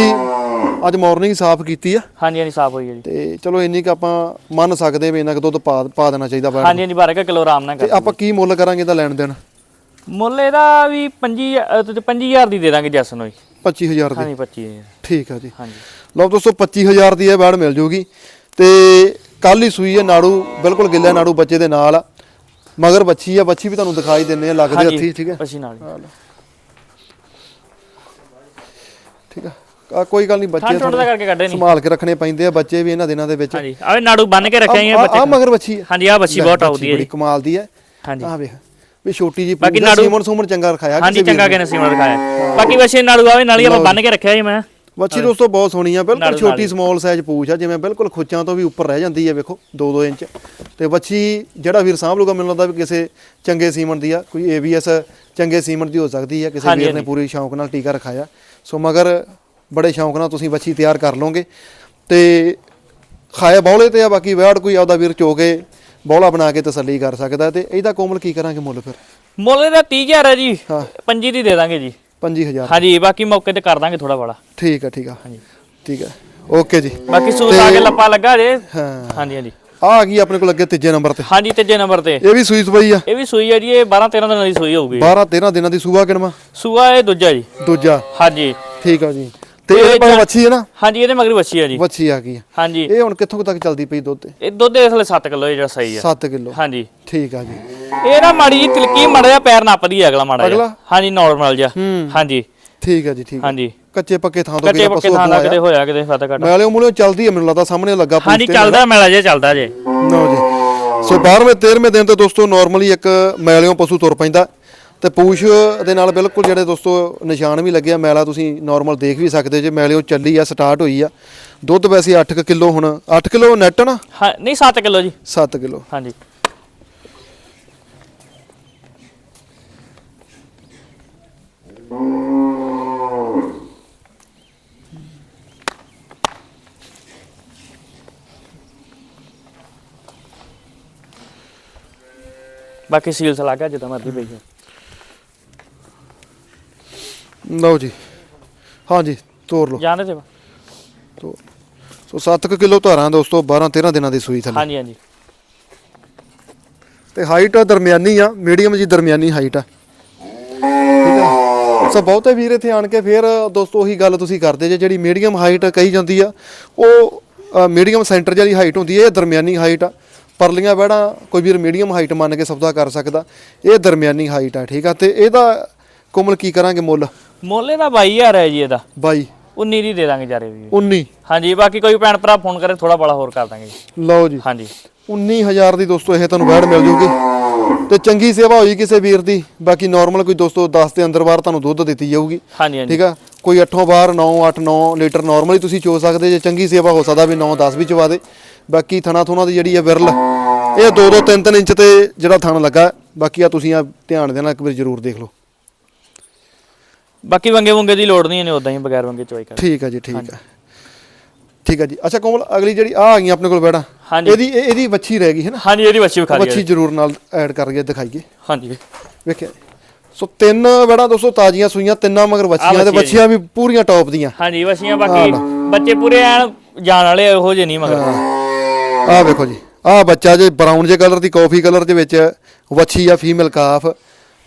ਅੱਜ ਮਾਰਨਿੰਗ ਸਾਫ਼ ਕੀਤੀ ਆ। ਹਾਂਜੀ ਹਾਂਜੀ ਸਾਫ਼ ਹੋਈ ਹੈ ਜੀ। ਤੇ ਚਲੋ ਇੰਨੀ ਕ ਆਪਾਂ ਮੰਨ ਸਕਦੇ ਵੀ ਇੰਨਾ ਕੁ ਦੁੱਧ ਪਾ ਪਾ ਦੇਣਾ ਚਾਹੀਦਾ ਹਾਂਜੀ ਹਾਂਜੀ 12 ਕਿਲੋ ਆਰਾਮ ਨਾਲ ਤੇ ਕਰ ਆਪਾਂ ਕੀ ਮੁੱਲ ਕਰਾਂਗੇ ਇਹਦਾ ਲੈਣ ਦੇਣ ਮੁੱਲ ਇਹਦਾ ਵੀ 25 25000 ਦੀ ਦੇ ਦਾਂਗੇ ਜੈਸ ਨੂੰ ਜੀ। 25000 ਦੀ। ਹਾਂਜੀ 25 ਠੀਕ ਆ ਜੀ। ਹਾਂਜੀ। ਲਓ ਦੋਸਤੋ 25000 ਦੀ ਇਹ ਬੈੜ ਮਿਲ ਜੂਗੀ। ਤੇ ਕੱਲ ਹੀ ਸੂਈ ਹੈ ਨਾੜੂ ਬਿਲਕੁਲ ਗਿੱਲਾ ਨਾੜੂ ਬੱਚੇ ਦੇ ਨਾਲ ਆ। ਮਗਰ ਬੱਚੀ ਆ ਬੱਚੀ ਵੀ ਤੁਹਾਨੂੰ ਦਿਖਾਈ ਦਿੰਨੇ ਆ ਲੱਗਦੇ ਹੱਥੀ ਠੀਕ ਹੈ? ਪਛੀ ਨਾਲ ਹੀ। ਠੀਕ ਆ। ਆ ਕੋਈ ਗੱਲ ਨਹੀਂ ਬੱਚੇ ਠੰਡ ਠੰਡ ਦਾ ਕਰਕੇ ਕੱਢੇ ਨਹੀਂ। ਸੰਭਾਲ ਕੇ ਰੱਖਣੇ ਪੈਂਦੇ ਆ ਬੱਚੇ ਵੀ ਇਹਨਾਂ ਦਿਨਾਂ ਦੇ ਵਿੱਚ। ਹਾਂਜੀ ਆਵੇ ਨਾੜੂ ਬੰਨ ਕੇ ਰੱਖਿਆ ਹੀ ਆ ਆ ਬੱਚੇ ਆ ਮਗਰ ਬੱਚੀ ਹੈ ਹਾਂਜੀ ਆ ਬੱਚੀ ਬਹੁਤ ਆਉਦੀ ਹੈ ਬੜੀ ਜੀ। ਕਮਾਲ ਦੀ ਹੈ। ਹਾਂਜੀ। ਆ ਵੇਖ ਵੀ ਛੋਟੀ ਜੀ ਬਾਕੀ ਨਾੜੂ- ਸੀਮਨ ਸੂਮਨ ਚੰਗਾ ਰਖਾਇਆ ਹਾਂਜੀ ਚੰਗਾ ਕਿਨੇ ਸੀਮਾ ਦਿਖਾਇਆ ਬਾਕੀ ਵੈਸੇ ਨਾੜੂ ਆਵੇ ਨਾਲ ਹੀ ਆਪਾਂ ਬੰਨ ਕੇ ਰੱਖਿਆ ਜੀ ਮੈਂ। ਬੱਚੀ ਦੋਸਤੋ ਬਹੁਤ ਸੋਹਣੀ ਆ ਬਿਲਕੁਲ ਛੋਟੀ ਸਮਾਲ ਸਾਈਜ਼ ਪੂਛ ਆ ਜਿਵੇਂ ਬਿਲਕੁਲ ਖੁੱਚਾਂ ਤੋਂ ਵੀ ਉੱਪਰ ਰਹਿ ਜਾਂਦੀ ਹੈ ਵੇਖੋ 2-2 ਇੰਚ। ਤੇ ਬੱਚੀ ਜਿਹੜਾ ਵੀਰ ਸਾਂਭ ਲੂਗਾ ਮੈਨੂੰ ਲੱਗਦਾ ਵੀ ਕਿਸੇ ਚੰਗੇ ਸੀਮਨ ਦੀ ਆ ਕੋਈ ਏਬੀਐਸ ਚੰਗੇ ਸੀਮਨ ਦੀ ਹੋ ਸਕਦੀ ਹੈ ਕਿਸੇ ਵੀਰ ਨੇ। ਪੂਰੀ ਸ਼ੌਂਕ ਨਾਲ ਟੀਕਾ ਰਖਾਇਆ। ਸੋ ਮਗਰ ਬੜੇ ਸ਼ੌਂਕ ਨਾਲ ਤੁਸੀਂ ਬੱਚੀ ਤਿਆਰ ਕਰ ਲਓਗੇ। ਤੇ ਖਾਏ ਬੌਲੇ ਤੇ ਆ ਬਾਕੀ ਵੈੜ ਕੋਈ ਆਪਦਾ ਵੀਰ ਚੋ ਕੇ ਬੌਲਾ ਬਣਾ ਕੇ ਤਸੱਲੀ ਕਰ ਸਕਦਾ। ਤੇ ਇਹਦਾ ਕੋਮਲ ਕੀ ਕਰਾਂਗੇ ਮੁੱਲ ਫਿਰ? ਮੁੱਲ ਇਹਦਾ 30000 ਹੈ ਜੀ ਹਾਂ। ਪੰਜੀ ਦੀ ਦੇ ਦਾਂਗੇ ਜੀ। 25000 ਹਾਂਜੀ ਬਾਕੀ ਮੌਕੇ ਤੇ ਕਰ ਦਾਂਗੇ ਥੋੜਾ ਬੜਾ ਠੀਕ ਆ ਠੀਕ ਆ। ਹਾਂਜੀ। ਠੀਕ ਆ। ਓਕੇ ਜੀ। ਬਾਕੀ ਸੂਤ ਆ ਕੇ ਲੱਪਾ ਲੱਗਾ ਜੇ। ਹਾਂ। ਹਾਂਜੀ ਹਾਂਜੀ। ਆ ਆ ਗਈ ਆਪਣੇ ਕੋਲ ਅੱਗੇ ਤੀਜੇ ਨੰਬਰ ਤੇ। ਹਾਂਜੀ ਤੀਜੇ ਨੰਬਰ ਤੇ। ਇਹ ਵੀ ਸੂਈ ਸੂਈ ਆ। ਇਹ ਵੀ ਸੂਈ ਹੈ ਜੀ ਇਹ 12 13 ਦਿਨਾਂ ਦੀ ਸੂਈ ਹੋਊਗੀ। 12 13 ਦਿਨਾਂ ਦੀ ਸੂਆ ਕਿਨਵਾ ਸੂਆ ਇਹ ਦੂਜਾ ਜੀ। ਦੂਜਾ। ਹਾਂਜੀ। ਠੀਕ ਆ ਜੀ। ਤੇ ਇਹ ਜਾਂ- ਵੱਛੀ ਹੈ ਨਾ? ਹਾਂਜੀ ਇਹਦੇ ਮਗਰੀ ਵੱਛੀ ਹੈ ਜੀ। ਵੱਛੀ ਆ ਗਈ ਆ। ਹਾਂਜੀ। ਇਹ ਹੁਣ ਕਿੱਥੋਂ ਤੱਕ ਚੱਲਦੀ ਪਈ ਦੁੱਧ ਤੇ ਇਹ ਦੁੱਧ ਇਸ ਵੇਲੇ 7 ਕਿਲੋ ਜਿਹੜਾ ਸਹੀ ਆ 7 ਕਿਲੋ। ਹਾਂਜੀ। ਠੀਕ ਆ ਜੀ। ਇਹ ਨਾ ਮਾੜੀ ਜੀ ਤਿਲਕੀ ਮਾੜਾ ਜਿਹਾ ਪੈਰ ਨੱਪਦੀ ਹੈ ਅਗਲਾ ਮਾੜਾ? ਜਿਹਾ। ਹਾਂਜੀ ਨਾਰਮਲ ਜਿਹਾ। ਹੂੰ। ਹਾਂਜੀ। ਠੀਕ ਆ ਜੀ ਠੀਕ ਆ। ਹਾਂਜੀ। ਕੱਚੇ ਪੱਕੇ ਥਾਂ ਤੋਂ ਕੱਚੇ ਕਿਤੇ ਪੱਕੇ ਪਸ਼ੂ ਥਾਂ ਕਿਤੇ ਹੋਇਆ ਕਿਤੇ ਫਤਾ ਘਟ। ਮੈਲੇ ਮੂਲੇ ਚੱਲਦੀ ਆ ਮੈਨੂੰ ਲੱਗਦਾ ਸਾਹਮਣੇ ਲੱਗਾ ਪੂਛ ਹਾਂਜੀ ਚੱਲਦਾ ਮੇਲਾ ਜੇ ਚੱਲਦਾ ਜੇ। ਲਓ ਜੀ। ਸੋ 12ਵੇਂ 13ਵੇਂ ਦਿਨ ਤੇ ਦੋਸਤੋ ਨਾਰਮਲੀ ਇੱਕ ਮੈਲਿਓਂ ਪਸ਼ੂ ਤੁਰ ਪੈਂਦਾ। ਤੇ ਪੂਛ ਦੇ ਨਾਲ ਬਿਲਕੁਲ ਜਿਹੜੇ ਦੋਸਤੋ ਨਿਸ਼ਾਨ ਵੀ ਲੱਗਿਆ ਮੈਲਾ ਤੁਸੀਂ ਨਾਰਮਲ ਦੇਖ ਵੀ ਸਕਦੇ ਜੇ ਮੈਲਿਓਂ ਚੱਲੀ ਆ ਸਟਾਰਟ ਹੋਈ ਆ। ਦੁੱਧ ਵੈਸੇ 8 ਕਿਲੋ ਹੁਣ 8 ਕਿਲੋ ਨੈਟ ਨਾ? ਹਾਂ ਨਹੀਂ 7 ਕਿਲੋ ਜੀ। 7 ਕਿਲੋ। ਹਾਂਜੀ। ਬਾਕੀ ਸੀਲਸ ਲੱਗਾ ਜਿੱਦਾਂ ਮਰਜ਼ੀ ਪਈ ਹੈ ਲਓ ਜੀ। ਹਾਂਜੀ ਤੋਰ ਲਓ। ਜਾਣਦੇ ਤੇ ਤੋਰ ਸੋ 7 ਕਿਲੋ ਧਾਰਾਂ ਦੋਸਤੋ 12 13 ਦਿਨਾਂ ਦੀ ਸੂਈ ਥੱਲੇ। ਹਾਂਜੀ ਹਾਂਜੀ। ਤੇ ਹਾਈਟ ਦਰਮਿਆਨੀ ਆ ਮੀਡੀਅਮ ਜੀ ਦਰਮਿਆਨੀ ਹਾਈਟ ਆ। ਸੋ ਬਹੁਤੇ ਵੀਰ ਇੱਥੇ ਆਣ ਕੇ ਫਿਰ ਦੋਸਤੋ ਉਹੀ ਗੱਲ ਤੁਸੀਂ ਕਰਦੇ ਜੇ ਜਿਹੜੀ ਮੀਡੀਅਮ ਹਾਈਟ ਕਹੀ ਜਾਂਦੀ ਆ ਉਹ ਮੀਡੀਅਮ ਸੈਂਟਰ ਜਿਹੜੀ ਹਾਈਟ ਹੁੰਦੀ ਹੈ ਇਹ ਦਰਮਿਆਨੀ ਹਾਈਟ ਆ। ਪਰਲੀਆਂ ਬੈੜਾਂ ਕੋਈ ਵੀਰ ਮੀਡੀਅਮ ਹਾਈਟ ਮੰਨ ਕੇ ਸੌਦਾ ਕਰ ਸਕਦਾ ਇਹ ਦਰਮਿਆਨੀ ਹਾਈਟ ਆ ਠੀਕ ਆ? ਤੇ ਇਹਦਾ ਕੋਮਲ ਕੀ ਕਰਾਂਗੇ ਮੁੱਲ? ਮੋਲੇ ਦਾ 22000 ਹੈ ਜੀ ਇਹਦਾ। 22 19 ਦੀ ਦੇ ਦਾਂਗੇ ਜਾਰੇ ਵੀ। 19 ਹਾਂਜੀ ਬਾਕੀ ਕੋਈ ਭੈਣ ਭਰਾ ਫੋਨ ਕਰੇ ਥੋੜਾ ਬੜਾ ਹੋਰ ਕਰ ਦਾਂਗੇ ਜੀ। ਲਓ ਜੀ। ਹਾਂਜੀ। 19000 ਦੀ ਦੋਸਤੋ ਇਹ ਤੁਹਾਨੂੰ ਬੈੜ ਮਿਲ ਜੂਗੀ। ਤੇ ਚੰਗੀ ਸੇਵਾ ਹੋਈ ਕਿਸੇ ਵੀਰ ਦੀ। ਬਾਕੀ ਨਾਰਮਲ ਕੋਈ ਦੋਸਤੋ 10 ਦੇ ਅੰਦਰ ਬਾਹਰ ਤੁਹਾਨੂੰ ਦੁੱਧ ਦਿੱਤੀ ਜਾਊਗੀ। ਹਾਂਜੀ ਹਾਂਜੀ। ਠੀਕ ਆ? ਕੋਈ 8ੋਂ ਬਾਹਰ 9 8 9 ਲੀਟਰ ਨਾਰਮਲੀ ਤੁਸੀਂ ਚੋ ਸਕਦੇ ਜੇ। ਚੰਗੀ ਸੇਵਾ ਹੋ ਸਕਦਾ ਵੀ 9 10 ਵੀ ਚਵਾ ਦੇ। ਬਾਕੀ ਥਣਾ ਥੁਣਾ ਦੀ ਜਿਹੜੀ ਆ ਵਿਰਲ ਇਹ 2 2 3 3 ਇੰਚ ਤੇ ਜਿਹੜਾ ਥਣ ਲੱਗਾ। ਬਾਕੀ ਆ ਤੁਸੀਂ ਆ ਧਿਆਨ ਦੇਣਾ ਇੱਕ ਵਾਰ ਜ਼ਰੂਰ ਦੇਖ ਲਓ। ਬਾਕੀ ਵੰਗੇ ਵੰਗੇ ਦੀ ਲੋੜ ਨਹੀਂ ਨੇ ਉਦਾਂ ਹੀ ਬਗੈਰ ਵੰਗੇ ਚੋਈ ਕਰ ਠੀਕ ਆ ਜੀ ਠੀਕ ਆ। ਠੀਕ ਹੈ ਜੀ। ਅੱਛਾ ਕੋਮਲ ਅਗਲੀ ਜਿਹੜੀ ਆ ਆ ਗਈ ਆਪਣੇ ਕੋਲ ਬੈੜਾ। ਹਾਂਜੀ। ਇਹਦੀ ਇਹ- ਇਹਦੀ ਵੱਛੀ ਰਹਿ ਗਈ ਹੈ ਨਾ? ਹਾਂਜੀ ਇਹਦੀ ਵੱਛੀ ਵਿਖਾ ਵੱਛੀ ਦਿਓ ਜ਼ਰੂਰ ਨਾਲ ਐਡ ਕਰਕੇ ਦਿਖਾਈਏ। ਹਾਂਜੀ। ਵੇਖਿਆ ਸੋ ਤਿੰਨ ਬੈੜਾ ਦੋਸਤੋ ਤਾਜ਼ੀਆਂ ਸੂਈਆਂ ਤਿੰਨਾਂ ਮਗਰ ਵੱਛੀਆਂ ਤੇ ਵੱਛੀ ਹੈ ਵੱਛੀਆਂ ਵੀ ਪੂਰੀਆਂ ਟੌਪ ਦੀਆਂ। ਹਾਂਜੀ ਵੱਛੀਆਂ ਬਾਕੀ ਬੱਚੇ ਪੂਰੇ ਐਨ ਜਾਣ ਵਾਲੇ ਇਹੋ ਜਿਹੇ ਨਹੀਂ ਮਗਰ। ਆਹ ਵੇਖੋ ਜੀ। ਆਹ ਬੱਚਾ ਜੇ ਬਰਾਊਨ ਜੇ ਕਲਰ ਦੀ ਕਾਫੀ ਕਲਰ ਦੇ ਵਿੱਚ ਵੱਛੀ ਆ ਫੀਮੇਲ ਕਾਫ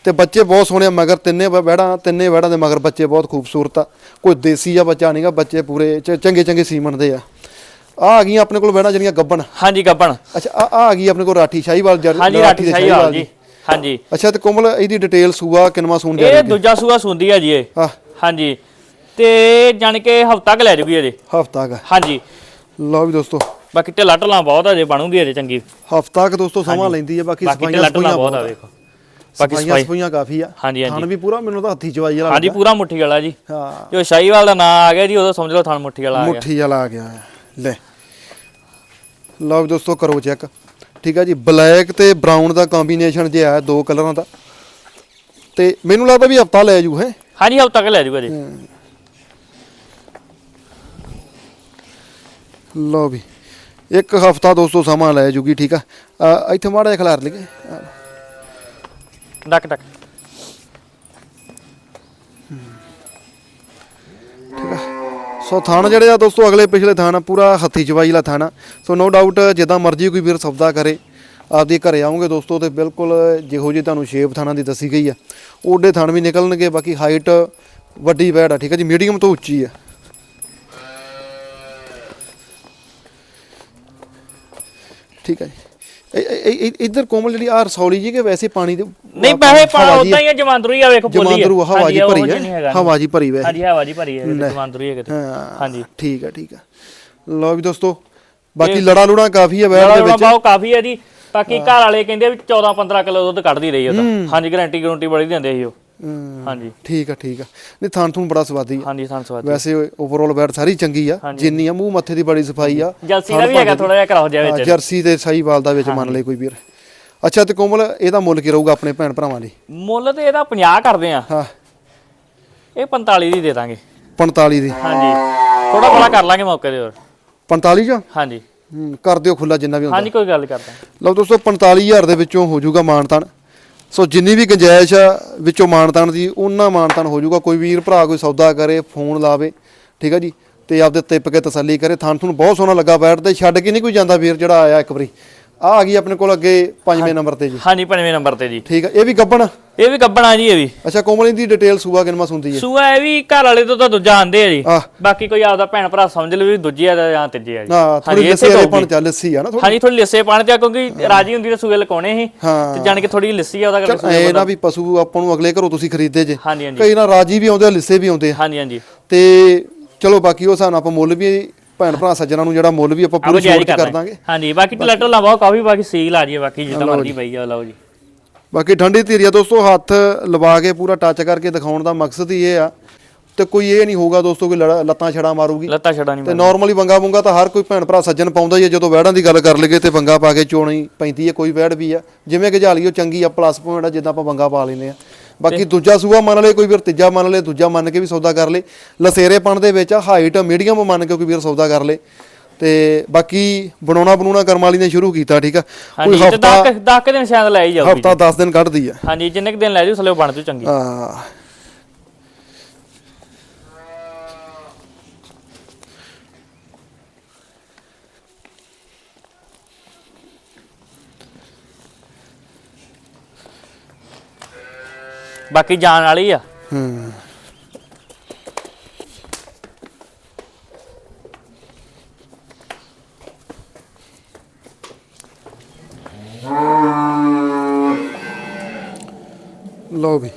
ਤੇ ਬੱਚੇ ਬਹੁਤ ਸੋਹਣੇ ਆ, ਮਗਰ ਤਿੰਨੇ ਬੈੜਾਂ ਤਿੰਨੇ ਬੈੜਾਂ ਦੇ ਮਗਰ ਬੱਚੇ ਬਹੁਤ ਖੂਬਸੂਰਤ ਆ। ਕੋਈ ਦੇਸੀ ਆ ਬੱਚਾ ਨਹੀਂਗਾ ਬੱਚੇ ਪੂਰੇ ਚ- ਚੰਗੇ ਚੰਗੇ ਸੀਮਨ ਦੇ ਆ। ਆ ਆ ਗਈਆਂ ਆਪਣੇ ਕੋਲ ਬੈੜਾਂ ਜਿਹੜੀਆਂ ਗੱਬਣ। ਹਾਂਜੀ ਗੱਬਣ। ਅੱਛਾ ਆ ਆ ਆ ਗਈ ਆਪਣੇ ਕੋਲ ਰਾਠੀ ਸ਼ਾਹੀਵਾਲ ਜਰ- ਹਾਂਜੀ ਰਾਠੀ ਸਾਈ ਹਾਲ ਜੀ। ਹਾਂਜੀ। ਅੱਛਾ ਤੇ ਕੋਮਲ ਇਹਦੀ ਡਿਟੇਲ ਸੂਆ ਕਿੰਨਵਾ ਸੂਣ ਜਾ ਇਹ ਦੂਜਾ ਸੂਆ ਸੁੰਦੀ ਆ ਜੀ ਇਹ। ਆ ਹਾਂਜੀ। ਤੇ ਜਾਣ ਕੇ ਹਫਤਾ ਕ ਲੈ ਜੂਗੀ ਅਜੇ ਹਫਤਾ ਕਾ। ਹਾਂਜੀ। ਲਓ ਵੀ ਦੋਸਤੋ। ਬਾਕੀ ਢਿੱਲਾ ਢਲਾ ਬਹੁਤ ਅਜੇ ਬਣੂਗੀ ਅਜੇ ਚੰਗੀ। ਹਫਤਾ ਕ ਦੋਸਤੋ ਸਮਾਂ ਲੈਂਦੀ ਹੈ ਬਾਕੀ ਬਾਕੀ ਸਫਾਈਆਂ ਢਿੱਲਾ ਢਲਾ ਸਫਾਈਆਂ ਬਹੁਤ ਆ। ਵੇਖੋ। ਬਾਕੀ ਸਫਾਈਆਂ ਸਫ਼ਾਈ ਸਫਾਈਆਂ ਕਾਫੀ ਆ। ਹਾਂਜੀ ਹਾਂਜੀ। ਥਣ ਵੀ ਪੂਰਾ ਮੈਨੂੰ ਤਾਂ ਹੱਥੀ ਚਵਾਈ ਵਾਲਾ ਹਾਂਜੀ ਪੂਰਾ ਮੁੱਠੀ ਵਾਲਾ ਜੀ। ਹਾਂ। ਜੋ ਸ਼ਾਹੀਵਾਲ ਦਾ ਨਾਂ ਆ ਗਿਆ ਜੀ ਉਦੋਂ ਸਮਝ ਲਓ ਥਣ ਮੁੱਠੀ ਵਾਲਾ ਆ ਗਿਆ। ਮੁੱਠੀ ਵਾਲਾ ਆ ਗਿਆ। ਹੈ। ਲੈ। ਲਓ ਵੀ ਦੋਸਤੋ ਕਰੋ ਚੈੱਕ ਠੀਕ ਆ ਜੀ ਬਲੈਕ ਤੇ ਬਰਾਊਨ ਦਾ ਕੰਬੀਨੇਸ਼ਨ ਜੇ ਆ ਦੋ ਕਲਰਾਂ ਦਾ। ਤੇ ਮੈਨੂੰ ਲੱਗਦਾ ਵੀ ਹਫਤਾ ਲੈ ਜੂ ਹੈ? ਹਾਂਜੀ ਹਫਤਾ ਕ ਲੈ ਜੂਗਾ ਜੀ। ਲਓ ਵੀ। ਇੱਕ ਹਫਤਾ ਦੋਸਤੋ ਸਮਾਂ ਲੈ ਜੂਗੀ ਠੀਕ ਆ। ਅ, ਇੱਥੇ ਮਾੜਾ ਜਿਹਾ ਖਿਲਾਰ ਲਈਏ। ਆ, ਡੱਕ ਡੱਕ। ਸੋ ਥਾਣ ਜਿਹੜੇ ਆ ਦੋਸਤੋ ਅਗਲੇ ਪਿਛਲੇ ਥਾਣ ਆ, ਪੂਰਾ ਹੱਥੀ ਚਵਾਈ ਵਾਲਾ ਥਾਣ ਆ। ਸੋ ਨੋ ਡਾਊਟ ਜਿੱਦਾਂ ਮਰਜ਼ੀ ਕੋਈ ਵੀਰ ਸੌਦਾ ਕਰੇ ਆਪਦੀ ਘਰੇ ਆਉਂਗੇ ਦੋਸਤੋ ਤੇ ਬਿਲਕੁਲ ਜਿਹੋ ਜਿਹੀ ਤੁਹਾਨੂੰ ਸ਼ੇਪ ਥਾਣਾ ਦੀ ਦੱਸੀ ਗਈ ਆ। ਓਡੇ ਥਾਣ ਵੀ ਨਿਕਲਣਗੇ ਬਾਕੀ ਹਾਈਟ ਵੱਡੀ ਬੈੜ ਆ ਠੀਕ ਆ ਜੀ? ਮੀਡੀਅਮ ਤੋਂ ਉੱਚੀ ਆ। ਠੀਕ ਹੈ ਜੀ। ਇੱਧਰ ਕੋਮਲ ਜਿਹੜੀ ਆ ਰਸੌਲੀ ਜੀ ਕਿ ਵੈਸੇ ਪਾਣੀ ਦੇ ਨਹੀਂ ਪੈਸੇ ਪਾ ਉਦਾਂ ਹੀ ਆ ਜਮਾਂਦਰੂ ਹੀ ਆ ਵੇਖੋ ਬੋਲੀ ਜਮਾਂਦਰੂ ਹਵਾ ਜੀ ਉਹ ਭਰੀ ਹੈ। ਹਵਾ ਜੀ ਭਰੀ ਵੈ ਹਾਂਜੀ ਹਵਾ ਜੀ ਭਰੀ ਹੈ ਜਮਾਂਦਰੂ ਹੀ ਹੈ ਕਿਤੇ। ਹਾਂ ਹਾਂਜੀ। ਠੀਕ ਆ ਠੀਕ ਆ। ਲਓ ਵੀ ਦੋਸਤੋ ਬਾਕੀ ਲੜਾ ਲੁੜਾ ਕਾਫੀ ਆ ਬੈੜ ਦੇ ਲੜਾ ਵਿੱਚ। ਬਾਓ ਕਾਫੀ ਹੈ ਜੀ। ਬਾਕੀ ਘਰ ਵਾਲੇ ਕਹਿੰਦੇ ਵੀ 14 15 ਕਿਲੋ ਦੁੱਧ ਕੱਢਦੀ ਰਹੀ ਉਹਦਾ ਹਾਂਜੀ ਗਾਰੰਟੀ ਗਾਰੰਟੀ ਬੜੀ ਦਿੰਦੇ ਸੀ ਉਹ। ਹਾਂਜੀ। ਠੀਕ ਆ ਠੀਕ ਆ। ਨਹੀਂ ਥਾਣ ਥੂਣ ਬੜਾ ਸਵਾਦੀ ਆ। ਹਾਂਜੀ ਸਾਨੂੰ ਸਵਾਦ ਵੈਸੇ ਓਵਰਆਲ ਬੈਡ ਸਾਰੀ ਚੰਗੀ ਆ। ਜਿੰਨੀ ਆ ਮੂੰਹ ਮੱਥੇ ਦੀ ਬੜੀ ਸਫ਼ਾਈ ਆ। ਜਲਸੀ ਦਾ ਵੀ ਹੈਗਾ ਥੋੜਾ ਜਿਹਾ ਕਰਾਓ ਜਿਹਾ ਵਿੱਚ। ਜਰਸੀ ਤੇ ਸਾਈਵਾਲ ਦਾ ਵਿੱਚ ਮੰਨ ਲੈ ਕੋਈ ਵੀਰ। ਅੱਛਾ ਤੇ ਕੋਮਲ ਇਹਦਾ ਮੁੱਲ ਕੀ ਰਹੂਗਾ ਆਪਣੇ ਭੈਣ ਭਰਾਵਾਂ ਲਈ? ਮੁੱਲ ਤੇ ਇਹਦਾ 50 ਕਰਦੇ ਆ। ਹਾਂ। ਇਹ 45 ਦੀ ਦੇ ਦਾਂਗੇ। 45 ਦੀ। ਹਾਂਜੀ। ਥੋੜਾ ਬੜਾ ਕਰ ਲਾਂਗੇ ਮੌਕੇ ਦੇ ਹੋਰ। 45 ਜਾਂ? ਹਾਂਜੀ। ਕਰ ਦਿਓ ਖੁੱਲਾ ਜਿੰਨਾ ਵੀ ਹੁੰਦਾ। ਹਾਂਜੀ ਕੋਈ ਗੱਲ ਕਰਦਾ ਲਓ ਦੋਸਤੋ 45000 ਦੇ ਵਿੱਚੋਂ ਹੋ ਜਾਊਗਾ ਮਾਨਤਾਨ ਸੋ ਜਿੰਨੀ ਵੀ ਗੁੰਜਾਇਸ਼ ਆ ਵਿੱਚੋਂ ਮਾਨਤਾਨ ਦੀ, ਉਹਨਾਂ ਮਾਨਤਾਨ ਹੋ ਜਾਊਗਾ। ਕੋਈ ਵੀਰ ਭਰਾ ਕੋਈ ਸੌਦਾ ਕਰੇ, ਫੋਨ ਲਾਵੇ, ਠੀਕ ਆ ਜੀ? ਤੇ ਆਪਦੇ ਤਿੱਪ ਕੇ ਤਸੱਲੀ ਕਰੇ। ਥਾਂ ਤੁਹਾਨੂੰ ਬਹੁਤ ਸੋਹਣਾ ਲੱਗਾ ਬੈਠ ਤੇ। ਛੱਡ ਕੇ ਨਹੀਂ ਕੋਈ ਜਾਂਦਾ ਵੀਰ ਜਿਹੜਾ ਆਇਆ ਇੱਕ ਵਾਰੀ? ਆ ਆ ਗਈ ਆਪਣੇ ਕੋਲ ਅੱਗੇ ਪੰਜਵੇਂ ਨੰਬਰ ਤੇ ਜੀ। ਹਾਂਜੀ ਪੰਜਵੇਂ ਨੰਬਰ ਤੇ ਜੀ। ਠੀਕ ਆ ਇਹ ਵੀ ਗੱਬਣ? ਇਹ ਵੀ ਗੱਬਣਾ ਜੀ ਇਹ ਵੀ। ਅੱਛਾ ਕੋਮਲ ਦੀ ਡਿਟੇਲ ਸੂਆ ਕਿੰਨਾ ਹੁੰਦੀ ਹੈ? ਸੂਆ ਇਹ ਵੀ ਘਰ ਵਾਲੇ ਤੋਂ ਤਾਂ ਦੂਜਾ ਆਂਦੇ ਆ ਜੀ। ਬਾਕੀ ਕੋਈ ਆਪਦਾ ਭੈਣ ਭਰਾ ਸਮਝ ਲਵੇ ਵੀ ਦੂਜੀ ਆ ਜਾਂ ਤੀਜੀ ਆ ਜੀ। ਨਾ ਥੋੜੀ ਲੱਸੀ। ਪਣ ਚੱਲ ਲੱਸੀ ਆ ਨਾ ਥੋੜੀ ਹਾਂਜੀ ਥੋੜੀ ਲਿੱਸੇ ਪਾਣ ਤੇ ਆ, ਕਿਉਂਕਿ ਰਾਜੀ ਹੁੰਦੀ ਤਾਂ ਸੂਏ ਲਕਾਉਣੇ ਸੀ। ਹਾਂ। ਤੇ ਜਾਣ ਕੇ ਥੋੜੀ ਲਿੱਸੀ ਆ ਉਹਦਾ ਕਰਕੇ ਸੂਏ ਐ ਨਾ ਵੀ ਪਸ਼ੂ ਆਪਾਂ ਨੂੰ ਅਗਲੇ ਘਰੋਂ ਤੁਸੀਂ ਖਰੀਦੇ ਜੇ। ਕਈ ਨਾ ਰਾਜੀ ਵੀ ਆਉਂਦੇ ਆ ਲਿੱਸੇ ਵੀ ਆਉਂਦੇ ਹਾਂਜੀ ਹਾਂਜੀ। ਤੇ ਚਲੋ ਬਾਕੀ ਉਹ ਨਾਲ ਆਪਾਂ ਮੁੱਲ ਵੀ ਭੈਣ ਭਰਾ ਸੱਜਣਾ ਨੂੰ ਜਿਹੜਾ ਮੁੱਲ ਵੀ ਆਪਾਂ ਪੂਰੀ ਛੋਟ ਕਰ ਦਾਂਗੇ। ਹਾਂਜੀ ਬਾਕੀ ਟਲੈਟਰ ਲਾ ਬਹੁਤ ਕਾਫੀ ਬਾਕੀ ਸੀਲ ਆ ਜੀ ਬਾਕੀ ਜਿੱਦਾਂ ਮਰਜ਼ੀ ਪਈ ਆ ਲਓ ਜੀ। ਬਾਕੀ ਠੰਡੀ ਧੀਰੀਆ ਦੋਸਤੋ ਹੱਥ ਲਵਾ ਕੇ ਪੂਰਾ ਟੱਚ ਕਰਕੇ ਦਿਖਾਉਣ ਦਾ ਮਕਸਦ ਹੀ ਇਹ ਆ। ਤੇ ਕੋਈ ਇਹ ਨਹੀਂ ਹੋਊਗਾ ਦੋਸਤੋ ਲੜਾ- ਲੱਤਾਂ ਛੜਾ ਮਾਰੂਗੀ। ਲੱਤਾਂ ਛੜਾ ਨਹੀਂ ਤੇ ਨਾਰਮਲੀ ਵੰਗਾ ਵੁੰਗਾ ਤਾਂ ਹਰ ਕੋਈ ਭੈਣ ਭਰਾ ਸੱਜਣ ਪਾਉਂਦਾ ਹੀ ਹੈ ਜਦੋਂ ਵੈੜਾਂ ਦੀ ਗੱਲ ਕਰ ਲਈਏ ਤੇ ਵੰਗਾ ਪਾ ਕੇ ਚੋਣੀ ਪੈਂਦੀ ਹੈ ਕੋਈ ਵੈੜ ਵੀ ਆ। ਜਿਵੇਂ ਕਿ ਜਾਲੀਓ ਚੰਗੀ ਆ ਪਲੱਸ ਪੁਆਇੰਟ ਆ ਜਿੱਦਾਂ ਆਪਾਂ ਵੰਗਾ ਪਾ ਲੈਨੇ ਆ। ਬਾਕੀ ਦੂਜਾ ਸੂਆ ਮੰਨ ਲਏ ਕੋਈ ਵੀਰ ਤੀਜਾ ਮੰਨ ਲਏ ਦੂਜਾ ਮੰਨ ਕੇ ਵੀ ਸੌਦਾ ਕਰ ਲੇ ਲਸੇਰੇ ਪਣ ਦੇ ਵਿੱਚ ਹਾਈਟ ਮੀਡੀਅਮ ਮੰਨ ਕੇ ਕੋਈ ਵੀਰ ਸੌਦਾ ਕਰ ਲੇ ਤੇ ਬਾਕੀ ਬਣਾਉਣਾ ਬਣਾਉਣਾ ਕਰਮ ਵਾਲੀ ਨੇ ਸ਼ੁਰੂ ਕੀਤਾ ਠੀਕ ਆ? ਕੋਈ ਹਫਤਾ 10 10 ਦਿਨ ਸ਼ਾਇਦ ਲੈ ਹੀ ਜਾਊਗੀ ਹਫਤਾ 10 ਦਿਨ ਕੱਢਦੀ ਆ। ਹਾਂਜੀ ਜਿੰਨੇ ਕੁ ਦਿਨ ਲੈ ਜੂ ਸਲੇ ਬਣ ਜੂ ਚੰਗੀ। ਆ ਬਾਕੀ ਜਾਣ ਵਾਲੀ ਆ। ਹੂੰ। ਲਓ ਵੀ।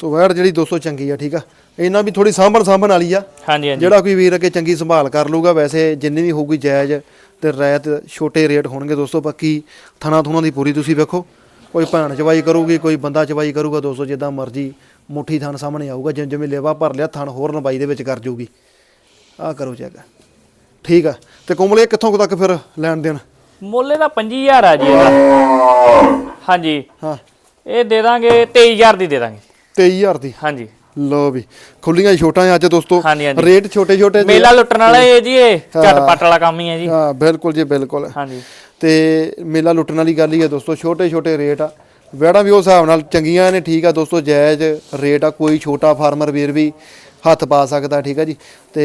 ਸੋ ਵੈੜ ਜਿਹੜੀ 200 ਚੰਗੀ ਆ ਠੀਕ ਆ। ਇਹਨਾਂ ਵੀ ਥੋੜੀ ਸਾਂਭਣ ਸਾਂਭਣ ਵਾਲੀ ਆ। ਹਾਂਜੀ ਹਾਂਜੀ। ਜਿਹੜਾ ਕੋਈ ਵੀਰ ਅੱਗੇ ਚੰਗੀ ਸੰਭਾਲ ਕਰ ਲੂਗਾ ਵੈਸੇ ਜਿੰਨੀ ਵੀ ਹੋਊਗੀ ਜਾਇਜ਼ ਤੇ ਰੈਤ ਛੋਟੇ ਰੇਟ ਹੋਣਗੇ ਦੋਸਤੋ। ਬਾਕੀ ਥਣਾ ਥੁਣਾ ਦੀ ਪੂਰੀ ਤੁਸੀਂ ਵੇਖੋ। ਕੋਈ ਭੈਣ ਚਵਾਈ ਕਰੂਗੀ ਕੋਈ ਬੰਦਾ ਚਵਾਈ ਕਰੂਗਾ ਦੋਸਤੋ ਜਿੱਦਾਂ ਮਰਜ਼ੀ ਮੁੱਠੀ ਥਣ ਸਾਹਮਣੇ ਆਊਗਾ ਜਿਵੇਂ ਜਿਵੇਂ ਲੇਵਾ ਭਰ ਲਿਆ ਥਣ ਹੋਰ ਲੰਬਾਈ ਦੇ ਵਿੱਚ ਕਰ ਜੂਗੀ। ਆਹ ਕਰੋ ਚੈੱਕ ਠੀਕ ਆ। ਤੇ ਕੋਮਲੇ ਕਿੱਥੋਂ ਕੁ ਤੱਕ ਫਿਰ ਲੈਣ ਦੇਣ? ਮੁੱਲੇ ਦਾ 25000 ਆ ਜੀ ਇਹਦਾ। ਹਾਂਜੀ। ਹਾਂ। ਇਹ ਦੇ ਦਾਂਗੇ 23000 ਦੀ ਦੇ ਦਾਂਗੇ। 23000 ਦੀ? ਹਾਂਜੀ। ਲੋ ਵੀ ਖੁੱਲੀਆਂ ਛੋਟਾਂ ਅੱਜ ਦੋਸਤੋ। ਰੇਟ ਛੋਟੇ ਛੋਟੇ ਮੇਲਾ ਲੁੱਟਣ ਵਾਲਾ ਇਹ ਜੀ ਇਹ। ਝਟਪਟ ਵਾਲਾ ਕੰਮ ਹੀ ਹੈ ਜੀ। ਹਾਂ ਬਿਲਕੁਲ ਜੀ ਬਿਲਕੁਲ। ਹਾਂਜੀ। ਤੇ ਮੇਲਾ ਲੁੱਟਣ ਵਾਲੀ ਗੱਲ ਹੀ ਹੈ ਦੋਸਤੋ ਛੋਟੇ ਛੋਟੇ ਰੇਟ ਆ। ਵੈੜਾਂ ਵੀ ਉਸ ਹਿਸਾਬ ਨਾਲ ਚੰਗੀਆਂ ਨੇ ਠੀਕ ਆ ਦੋਸਤੋ ਜਾਇਜ਼ ਰੇਟ ਆ ਕੋਈ ਛੋਟਾ ਫਾਰਮਰ ਵੀਰ ਵੀ ਹੱਥ ਪਾ ਸਕਦਾ ਠੀਕ ਆ ਜੀ। ਤੇ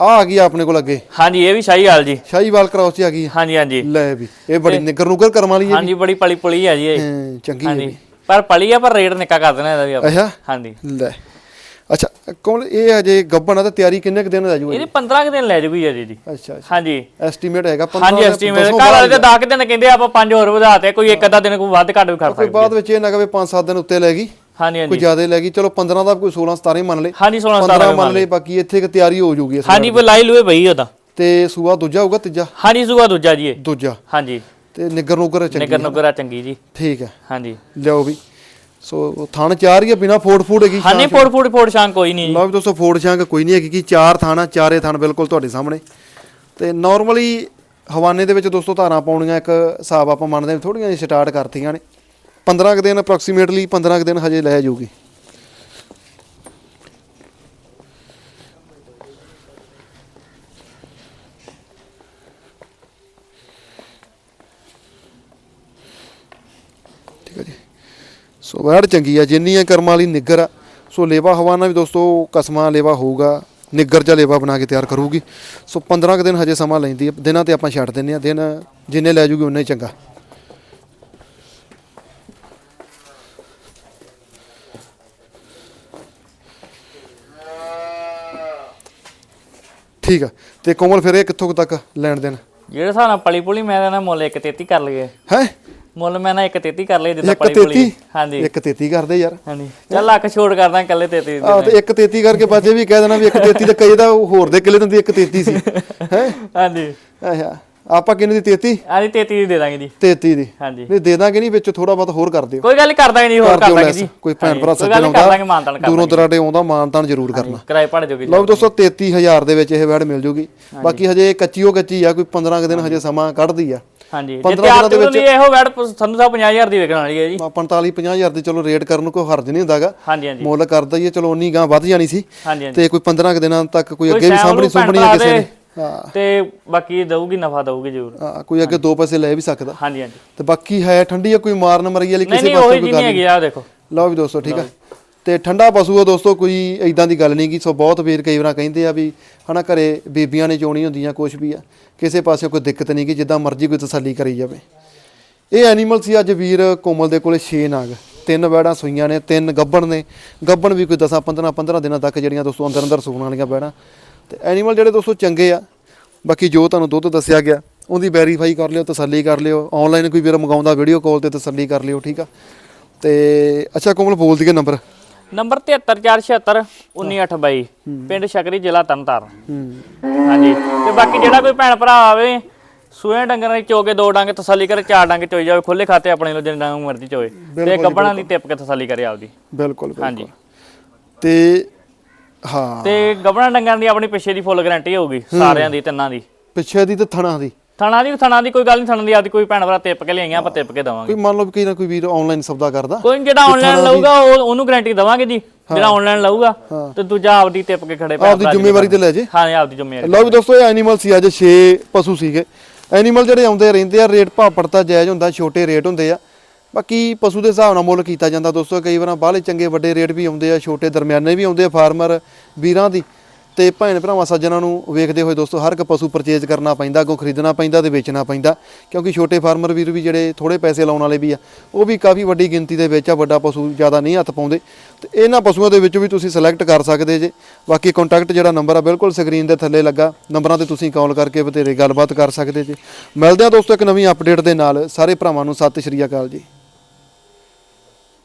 ਆ ਆ ਗਈ ਆ ਆਪਣੇ ਕੋਲ ਅੱਗੇ। ਹਾਂਜੀ ਇਹ ਵੀ ਸ਼ਾਹੀ ਹਾਲ ਜੀ। ਸ਼ਾਹੀਵਾਲ ਕ੍ਰਾਸ ਚ ਆ ਗਈ ਆ। ਹਾਂਜੀ ਹਾਂਜੀ। ਲੈ ਵੀ ਇਹ ਬੜੀ ਨਿੱਗਰ ਨੁਗਰ ਕਰਮ ਵਾਲੀ ਹੈ ਹਾਂਜੀ ਬੜੀ ਪਲੀ ਪੁਲੀ ਹੈ ਜੀ ਇਹ। ਹਾਂ, ਚੰਗੀ ਹੈ ਹਾਂਜੀ। ਪਰ ਪਲੀ ਆ ਪਰ ਰੇਟ ਨਿੱਕਾ ਕਰ ਦੇਣਾ ਇਹਦਾ ਵੀ ਆਪਾਂ। ਅੱਛਾ? ਹਾਂਜੀ। ਲੈ। ਅੱਛਾ ਕੋਲ ਇਹ ਅਜੇ ਗੱਬਣ ਆ ਤੇ ਤਿਆਰੀ ਕਿੰਨੇ ਕੁ ਦਿਨ ਦਾ ਜੂਗਾ? ਇਹਦੀ 15 ਕੁ ਦਿਨ ਲੈ ਜੂਗੀ ਜੀ ਜੀ ਅੱਛਾ ਅੱਛਾ। ਹਾਂਜੀ। ਐਸਟੀਮੇਟ ਹੈਗਾ 15 ਹਾਂਜੀ ਐਸਟੀਮੇਟ ਘਰ ਵਾਲੇ ਤੇ 10 ਦਿਨ ਕਹਿੰਦੇ ਆਪਾਂ ਪੰਜ ਹੋਰ ਵਧਾਤੇ ਕੋਈ ਇੱਕ ਅੱਧਾ ਦਿਨ ਕੋਈ ਵੱਧ ਘੱਟ ਵੀ ਕਰ ਕੋਈ ਬਾਅਦ ਵਿੱਚ ਇਹ ਨਾ ਕਵੇ 5-7 ਦਿਨ ਉੱਤੇ ਲੈ ਗਈ ਹਾਂਜੀ ਕੋਈ ਹਾਂਜੀ ਜ਼ਿਆਦਾ ਲੈ ਗਈ। ਚਲੋ 15 ਦਾ ਕੋਈ 16 17 ਮੰਨ ਲਏ। ਹਾਂਜੀ 16 15 17 ਮੰਨ ਲਏ ਬਾਕੀ ਇੱਥੇ ਕਿ ਤਿਆਰੀ ਹੋ ਜੂਗੀ ਇਸ ਹਾਂਜੀ ਬਲਾਈ ਲੂਏ ਬਈ ਉਹਦਾ ਤੇ। ਸੂਆ ਦੂਜਾ ਹੋਊਗਾ ਤੀਜਾ? ਹਾਂਜੀ ਸੂਆ ਦੂਜਾ ਜੀ ਇਹ। ਦੂਜਾ। ਹਾਂਜੀ। ਤੇ ਨਿੱਗਰ ਨੁਗਰ ਚੰਗੀ ਨਿਗਰ ਨੁਗਰਾ ਚੰਗੀ ਜੀ। ਠੀਕ ਹੈ। ਹਾਂਜੀ। ਲਿਆਓ ਵੀ। ਸੋ ਥਣ ਚਾਰ ਹੀ ਆ ਬਿਨਾ ਫੋੜ ਫੂੜ ਹੈਗੀ ਹਾਂਜੀ ਫੋੜ ਫੋੜ ਫੋੜ ਸ਼ਾਂਕ ਕੋਈ ਨਹੀਂ। ਲਓ ਵੀ ਦੋਸਤੋ ਫੋੜ ਸ਼ਾਂਕ ਕੋਈ ਨਹੀਂ ਹੈਗੀ ਕਿ ਚਾਰ ਥਾਣਾ ਚਾਰੇ ਥਣ ਬਿਲਕੁਲ ਤੁਹਾਡੇ ਸਾਹਮਣੇ। ਤੇ ਨਾਰਮਲੀ ਹਵਾਨੇ ਦੇ ਵਿੱਚ ਦੋਸਤੋ ਧਾਰਾਂ ਪਾਉਣੀਆਂ ਇੱਕ ਹਿਸਾਬ ਆਪਾਂ ਮੰਨਦੇ ਹਾਂ ਥੋੜੀਆਂ ਜਿਹਾ ਸਟਾਰਟ ਕਰਤੀਆਂ ਨੇ। 15 ਕੁ ਦਿਨ ਅਪਰੋਕਸੀਮੇਟਲੀ 15 ਕੁ ਦਿਨ ਹਜੇ ਲੈ ਜਾਊਗੀ। ਸੋ ਵੈੜ ਚੰਗੀ ਆ ਜਿੰਨੀ ਆ ਕਰਮਾਂ ਵਾਲੀ ਨਿੱਗਰ ਆ। ਸੋ ਲੇਵਾ ਹਵਾਨਾ ਵੀ ਦੋਸਤੋ ਕਸਮਾਂ ਲੇਵਾ ਹੋਊਗਾ ਨਿੱਗਰ ਜਾਂ ਲੇਵਾ ਬਣਾ ਕੇ ਤਿਆਰ ਕਰੂਗੀ। ਸੋ 15 ਕੁ ਦਿਨ ਹਜੇ ਸਮਾਂ ਲੈਂਦੀ ਆ ਦਿਨਾਂ ਤੇ ਆਪਾਂ ਛੱਡ ਦਿੰਨੇ ਆ ਦਿਨ ਜਿੰਨੇ ਲੈ ਜੂਗੀ ਉਨਾ ਹੀ ਚੰਗਾ। ਠੀਕ ਆ ਤੇ ਕੋਮਲ ਫਿਰ ਇਹ ਕਿੱਥੋਂ ਕੁ ਤੱਕ ਲੈਣ ਦੇਣ? ਜਿਹੜੇ ਹਿਸਾਬ ਨਾਲ ਪਲੀ ਪੁਲੀ ਮੈਂ ਨਾ ਮੁੱਲ 133 ਕਰ ਲਈਏ। ਹੈ? ਮੁੱਲ ਮੈਂ ਨਾ 133 ਕਰ ਲਈ ਜਿੱਦਾਂ ਪੁਲੀ 33 ਹਾਂਜੀ। ਇੱਕ 33 ਕਰਦੇ ਯਾਰ। ਹਾਂਜੀ। ਚੱਲ ਲੱਖ ਛੋੜ ਕਰਦਾ ਕੱਲੇ 33 ਆਹ ਤੇ ਇੱਕ 33 ਕਰਕੇ ਬਾਜੇ ਵੀ ਕਹਿ ਦੇਣਾ ਵੀ ਇੱਕ 33 ਤੇ ਕਈ ਦਾ ਹੋਰ ਦੇ ਕਿਲੇ ਦਿੰਦੀ ਇੱਕ 33 ਸੀ। ਹੈ? ਹਾਂਜੀ। ਅੱਛਾ ਆਪਾਂ ਕਿੰਨੇ ਦੀ 33 ਆਦੀ 33 ਦੀ ਦੇ ਦਾਂਗੇ ਜੀ। 33 ਦੀ। ਹਾਂਜੀ। ਨਹੀਂ ਦੇ ਦਾਂਗੇ ਨਹੀਂ ਵਿੱਚ ਥੋੜਾ ਬਹੁਤ ਹੋਰ ਕਰ ਦਿਓ। ਕੋਈ ਗੱਲ ਨਹੀਂ ਕਰ ਦਾਂਗੇ ਜੀ ਹੋਰ ਕਰ ਦਾਂਗੇ ਜੀ। ਕੋਈ ਭੈਣ ਭਰਾ ਸੱਜਣ ਆਉਂਦਾ ਦੂਰੋਂ ਦਰਾਡੇ ਆਉਂਦਾ ਮਾਨਤਾਨ ਜ਼ਰੂਰ ਕਰਨਾ। ਕਿਰਾਏ ਪੜ ਜੋਗੇ ਜੀ। ਲਓ ਦੋਸਤੋ 33000 ਦੇ ਵਿੱਚ ਇਹ ਵੈੜ ਮਿਲ ਜੂਗੀ। ਬਾਕੀ ਹਜੇ ਕੱਚੀ ਉਹ ਕੱਚੀ ਆ ਕੋਈ 15 ਕੁ ਦਿਨ ਹਜੇ ਸਮਾਂ ਕੱਢਦੀ ਆ। ਹਾਂਜੀ। ਜੇ 15 ਤਿਆਰ ਦਿਨਾਂ ਦੇ ਤੇ ਲਈ ਇਹੋ ਵੈੜ ਸੰਧੂ ਸਾਹਿਬ 50000 ਦੀ ਵਿਕਣ ਵਾਲੀ ਹੈ ਜੀ। 45 50000 ਦੀ ਚਲੋ ਰੇਟ ਕਰਨ ਨੂੰ ਕੋਈ ਹਰਜ ਨਹੀਂ ਹੁੰਦਾਗਾ। ਹਾਂਜੀ ਹਾਂਜੀ। ਮੁੱਲ ਕਰਦਾ ਹੀ ਹੈ ਚਲੋ ਉਨੀ ਗਾਂ ਵੱਧ ਜਾਣੀ ਸੀ। ਤੇ ਕੋਈ 15 ਕੁ ਦਿਨਾਂ ਤੱਕ ਕੋਈ ਕੋਈ ਅੱਗੇ ਵੀ ਸਾਹਮਣੀ ਸੁਣਨੀ ਆ ਭਰਾ ਕਿਸੇ ਨੇ। ਦੇ ਹਾਂ। ਤੇ ਬਾਕੀ ਦਊਗੀ ਨਫਾ ਦਊਗੀ ਜ਼ਰੂਰ। ਹਾਂ, ਕੋਈ ਅੱਗੇ ਦੋ ਪੈਸੇ ਲੈ ਵੀ ਸਕਦਾ। ਹਾਂਜੀ ਹਾਂਜੀ। ਤੇ ਬਾਕੀ ਹੈ ਠੰਡੀ ਆ ਕੋਈ ਮਾਰਨ ਮਰੀ ਵਾਲੀ ਕਿਸੇ ਨਹੀਂ ਪਾਸੇ ਉਹੀ ਕੋਈ ਜੀ ਗੱਲ ਨਹੀਂ। ਹੈਗੀ ਆ ਦੇਖੋ। ਲਓ ਵੀ ਦੋਸਤੋ ਠੀਕ ਆ? ਤੇ ਠੰਡਾ ਪਸ਼ੂ ਆ ਦੋਸਤੋ, ਕੋਈ ਇਦਾਂ ਦੀ ਗੱਲ ਨਹੀਂ ਕਿ ਸੋ ਬਹੁਤ ਵੀਰ ਕਈ ਵਾਰ ਕਹਿੰਦੇ ਆ ਵੀ, ਹਨਾ, ਘਰੇ ਬੀਬੀਆਂ ਨੇ ਚੋਣੀ ਹੁੰਦੀਆਂ ਕੁਝ ਵੀ ਆ, ਕਿਸੇ ਪਾਸੇ ਕੋਈ ਦਿੱਕਤ ਨਹੀਂ ਕਿ ਜਿੱਦਾਂ ਮਰਜ਼ੀ ਕੋਈ ਤਸੱਲੀ ਕਰੀ ਜਾਵੇ। ਇਹ ਐਨੀਮਲ ਸੀ, ਅੱਜ ਵੀਰ ਕੋਮਲ ਦੇ ਕੋਲੇ 6 ਨਾਗ। ਤਿੰਨ ਵੈੜਾਂ ਸੂਈਆਂ ਨੇ, ਤਿੰਨ ਗੱਬਣ ਨੇ। ਗੱਬਣ ਵੀ ਕੋਈ 10 15 15 ਦਿਨਾਂ ਤੱਕ ਜਿਹੜੀਆਂ ਦੋਸਤੋ ਅੰਦਰ ਅੰਦਰ ਸੂਣ ਵਾਲੀਆਂ ਵੈੜਾਂ ਤੇ ਐਨੀਮਲ ਜਿਹੜੇ ਦੋਸਤੋ ਚੰਗੇ ਆ, ਬਾਕੀ ਜੋ ਤੁਹਾਨੂੰ ਦੁੱਧ ਦੱਸਿਆ ਗਿਆ, ਉਹਦੀ ਵੈਰੀਫਾਈ ਕਰ ਲਿਓ, ਤਸੱਲੀ ਕਰ ਲਿਓ। ਆਨਲਾਈਨ ਕੋਈ ਵੀਰ ਮੰਗਾਉਂਦਾ ਵੀਡੀਓ ਕਾਲ ਤੇ ਤਸੱਲੀ ਕਰ ਲਿਓ, ਠੀਕ ਆ? ਤੇ, ਅੱਛਾ ਕੋਮਲ, ਬੋਲ ਦਈਏ ਨੰਬਰ ਨੰਬਰ 73476 1982 ਪਿੰਡ ਸ਼ਕਰੀ ਜ਼ਿਲ੍ਹਾ ਤਰਨਤਾਰਨ। ਹੂੰ। ਹਾਂਜੀ। ਤੇ ਬਾਕੀ ਜਿਹੜਾ ਕੋਈ ਭੈਣ ਭਰਾ ਆਵੇ ਸੂਏ ਡੰਗਰਾਂ ਦੀ ਚੋਕੇ ਦੋ ਡੰਗ ਤਸੱਲੀ ਕਰੇ ਚਾਰ ਡੰਗ ਚੋਈ ਜਾਵੇ ਖੁੱਲੇ ਖਾਤੇ ਆਪਣੇ ਲੋ ਜਿੰਨਾ ਡੰਗ ਮਰਜ਼ੀ ਚੋਏ। ਤੇ ਗੱਬਣਾ ਦੀ ਟਿਪ ਕੇ ਤਸੱਲੀ ਕਰੇ ਆਪਦੀ। ਬਿਲਕੁਲ ਬਿਲਕੁਲ। ਹਾਂਜੀ। ਤੇ ਹਾਂ। ਤੇ ਗੱਬਣਾ ਡੰਗਰਾਂ ਦੀ ਆਪਣੀ ਪਿੱਛੇ ਦੀ ਫੁੱਲ ਗਾਰੰਟੀ ਹੋਊਗੀ ਸਾਰਿਆਂ ਦੀ ਤਿੰਨਾਂ ਦੀ। ਪਿੱਛੇ ਦੀ ਤੇ ਥਣਾ ਦੀ। ਥਣਾ ਦੀ ਥਣਾ ਦੀ ਕੋਈ ਗੱਲ ਨਹੀਂ ਥਣਾ ਦੀ ਆਪਦੀ ਕੋਈ ਭੈਣ ਭਰਾ ਟਿਪ ਕੇ ਲਿਆਈਆਂ ਆਪਾਂ ਟਿਪ ਕੇ ਦਵਾਂਗੇ। ਕੋਈ ਮੰਨ ਲਓ ਵੀ ਕੋਈ ਨਾ ਕੋਈ ਵੀਰ ਆਨਲਾਈਨ ਸੌਦਾ ਕਰਦਾ। ਕੋਈ ਜਿਹੜਾ ਆਨਲਾਈਨ ਲਊਗਾ ਉਹ ਉਹਨੂੰ ਗਾਰੰਟੀ ਦਵਾਂਗੇ ਜੀ। ਜਿਹੜਾ ਆਨਲਾਈਨ ਲਊਗਾ ਤੇ ਦੂਜਾ ਆਪਦੀ ਟਿਪ ਕੇ ਖੜੇ ਭੈਣ ਆਪਦੀ ਭਰਾ ਜ਼ਿੰਮੇਵਾਰੀ ਤੇ ਲੈ ਜੇ। ਹਾਂ ਆਪਦੀ ਜ਼ਿੰਮੇਵਾਰੀ ਲਓ ਵੀ ਦੋਸਤੋ ਇਹ ਐਨੀਮਲ ਸੀ ਅੱਜ 6 ਪਸ਼ੂ ਸੀਗੇ। ਐਨੀਮਲ ਜਿਹੜੇ ਆਉਂਦੇ ਰਹਿੰਦੇ ਆ ਰੇਟ ਭਾਅ ਪੜਤਾ ਜਾਇਜ਼ ਹੁੰਦਾ ਛੋਟੇ ਰੇਟ ਹੁੰਦੇ ਆ। ਬਾਕੀ ਪਸ਼ੂ ਦੇ ਹਿਸਾਬ ਨਾਲ ਮੁੱਲ ਕੀਤਾ ਜਾਂਦਾ ਦੋਸਤੋ ਕਈ ਵਾਰਾਂ ਬਾਹਲੇ ਚੰਗੇ ਵੱਡੇ ਰੇਟ ਵੀ ਆਉਂਦੇ ਆ ਛੋਟੇ ਦਰਮਿਆਨੇ ਵੀ ਆਉਂਦੇ ਆ ਫਾਰਮਰ ਵੀਰਾਂ ਦੀ। ਤੇ ਭੈਣ ਭਰਾਵਾਂ, ਸੱਜਣਾਂ ਨੂੰ ਵੇਖਦੇ ਹੋਏ ਦੋਸਤੋ, ਹਰ ਇੱਕ ਪਸ਼ੂ ਪਰਚੇਜ਼ ਕਰਨਾ ਪੈਂਦਾ, ਅੱਗੋਂ ਖਰੀਦਣਾ ਪੈਂਦਾ ਤੇ ਵੇਚਣਾ ਪੈਂਦਾ, ਕਿਉਂਕਿ ਛੋਟੇ ਫਾਰਮਰ ਵੀਰ ਵੀ ਜਿਹੜੇ ਥੋੜੇ ਪੈਸੇ ਲਾਉਣ ਵਾਲੇ ਵੀ ਆ, ਉਹ ਵੀ ਕਾਫੀ ਵੱਡੀ ਗਿਣਤੀ ਦੇ ਵਿੱਚ ਆ, ਵੱਡਾ ਪਸ਼ੂ ਜ਼ਿਆਦਾ ਨਹੀਂ ਹੱਥ ਪਾਉਂਦੇ। ਤੇ ਇਹਨਾਂ ਪਸ਼ੂਆਂ ਦੇ ਵਿੱਚ ਵੀ ਤੁਸੀਂ ਸਿਲੈਕਟ ਕਰ ਸਕਦੇ ਜੇ। ਬਾਕੀ ਕੰਟੈਕਟ ਜਿਹੜਾ ਨੰਬਰ ਆ, ਬਿਲਕੁਲ ਸਕਰੀਨ ਦੇ ਥੱਲੇ ਲੱਗਾ। ਨੰਬਰਾਂ ਤੇ ਤੁਸੀਂ ਕਾਲ ਕਰਕੇ ਬਥੇਰੇ ਗੱਲਬਾਤ ਕਰ ਸਕਦੇ ਜੇ। ਮਿਲਦੇ ਆ ਦੋਸਤੋ ਇੱਕ ਨਵੀਂ ਅਪਡੇਟ ਦੇ ਨਾਲ। ਸਾਰੇ ਭਰਾਵਾਂ ਨੂੰ ਸਤਿ ਸ਼੍ਰੀ ਅਕਾਲ ਜੀ।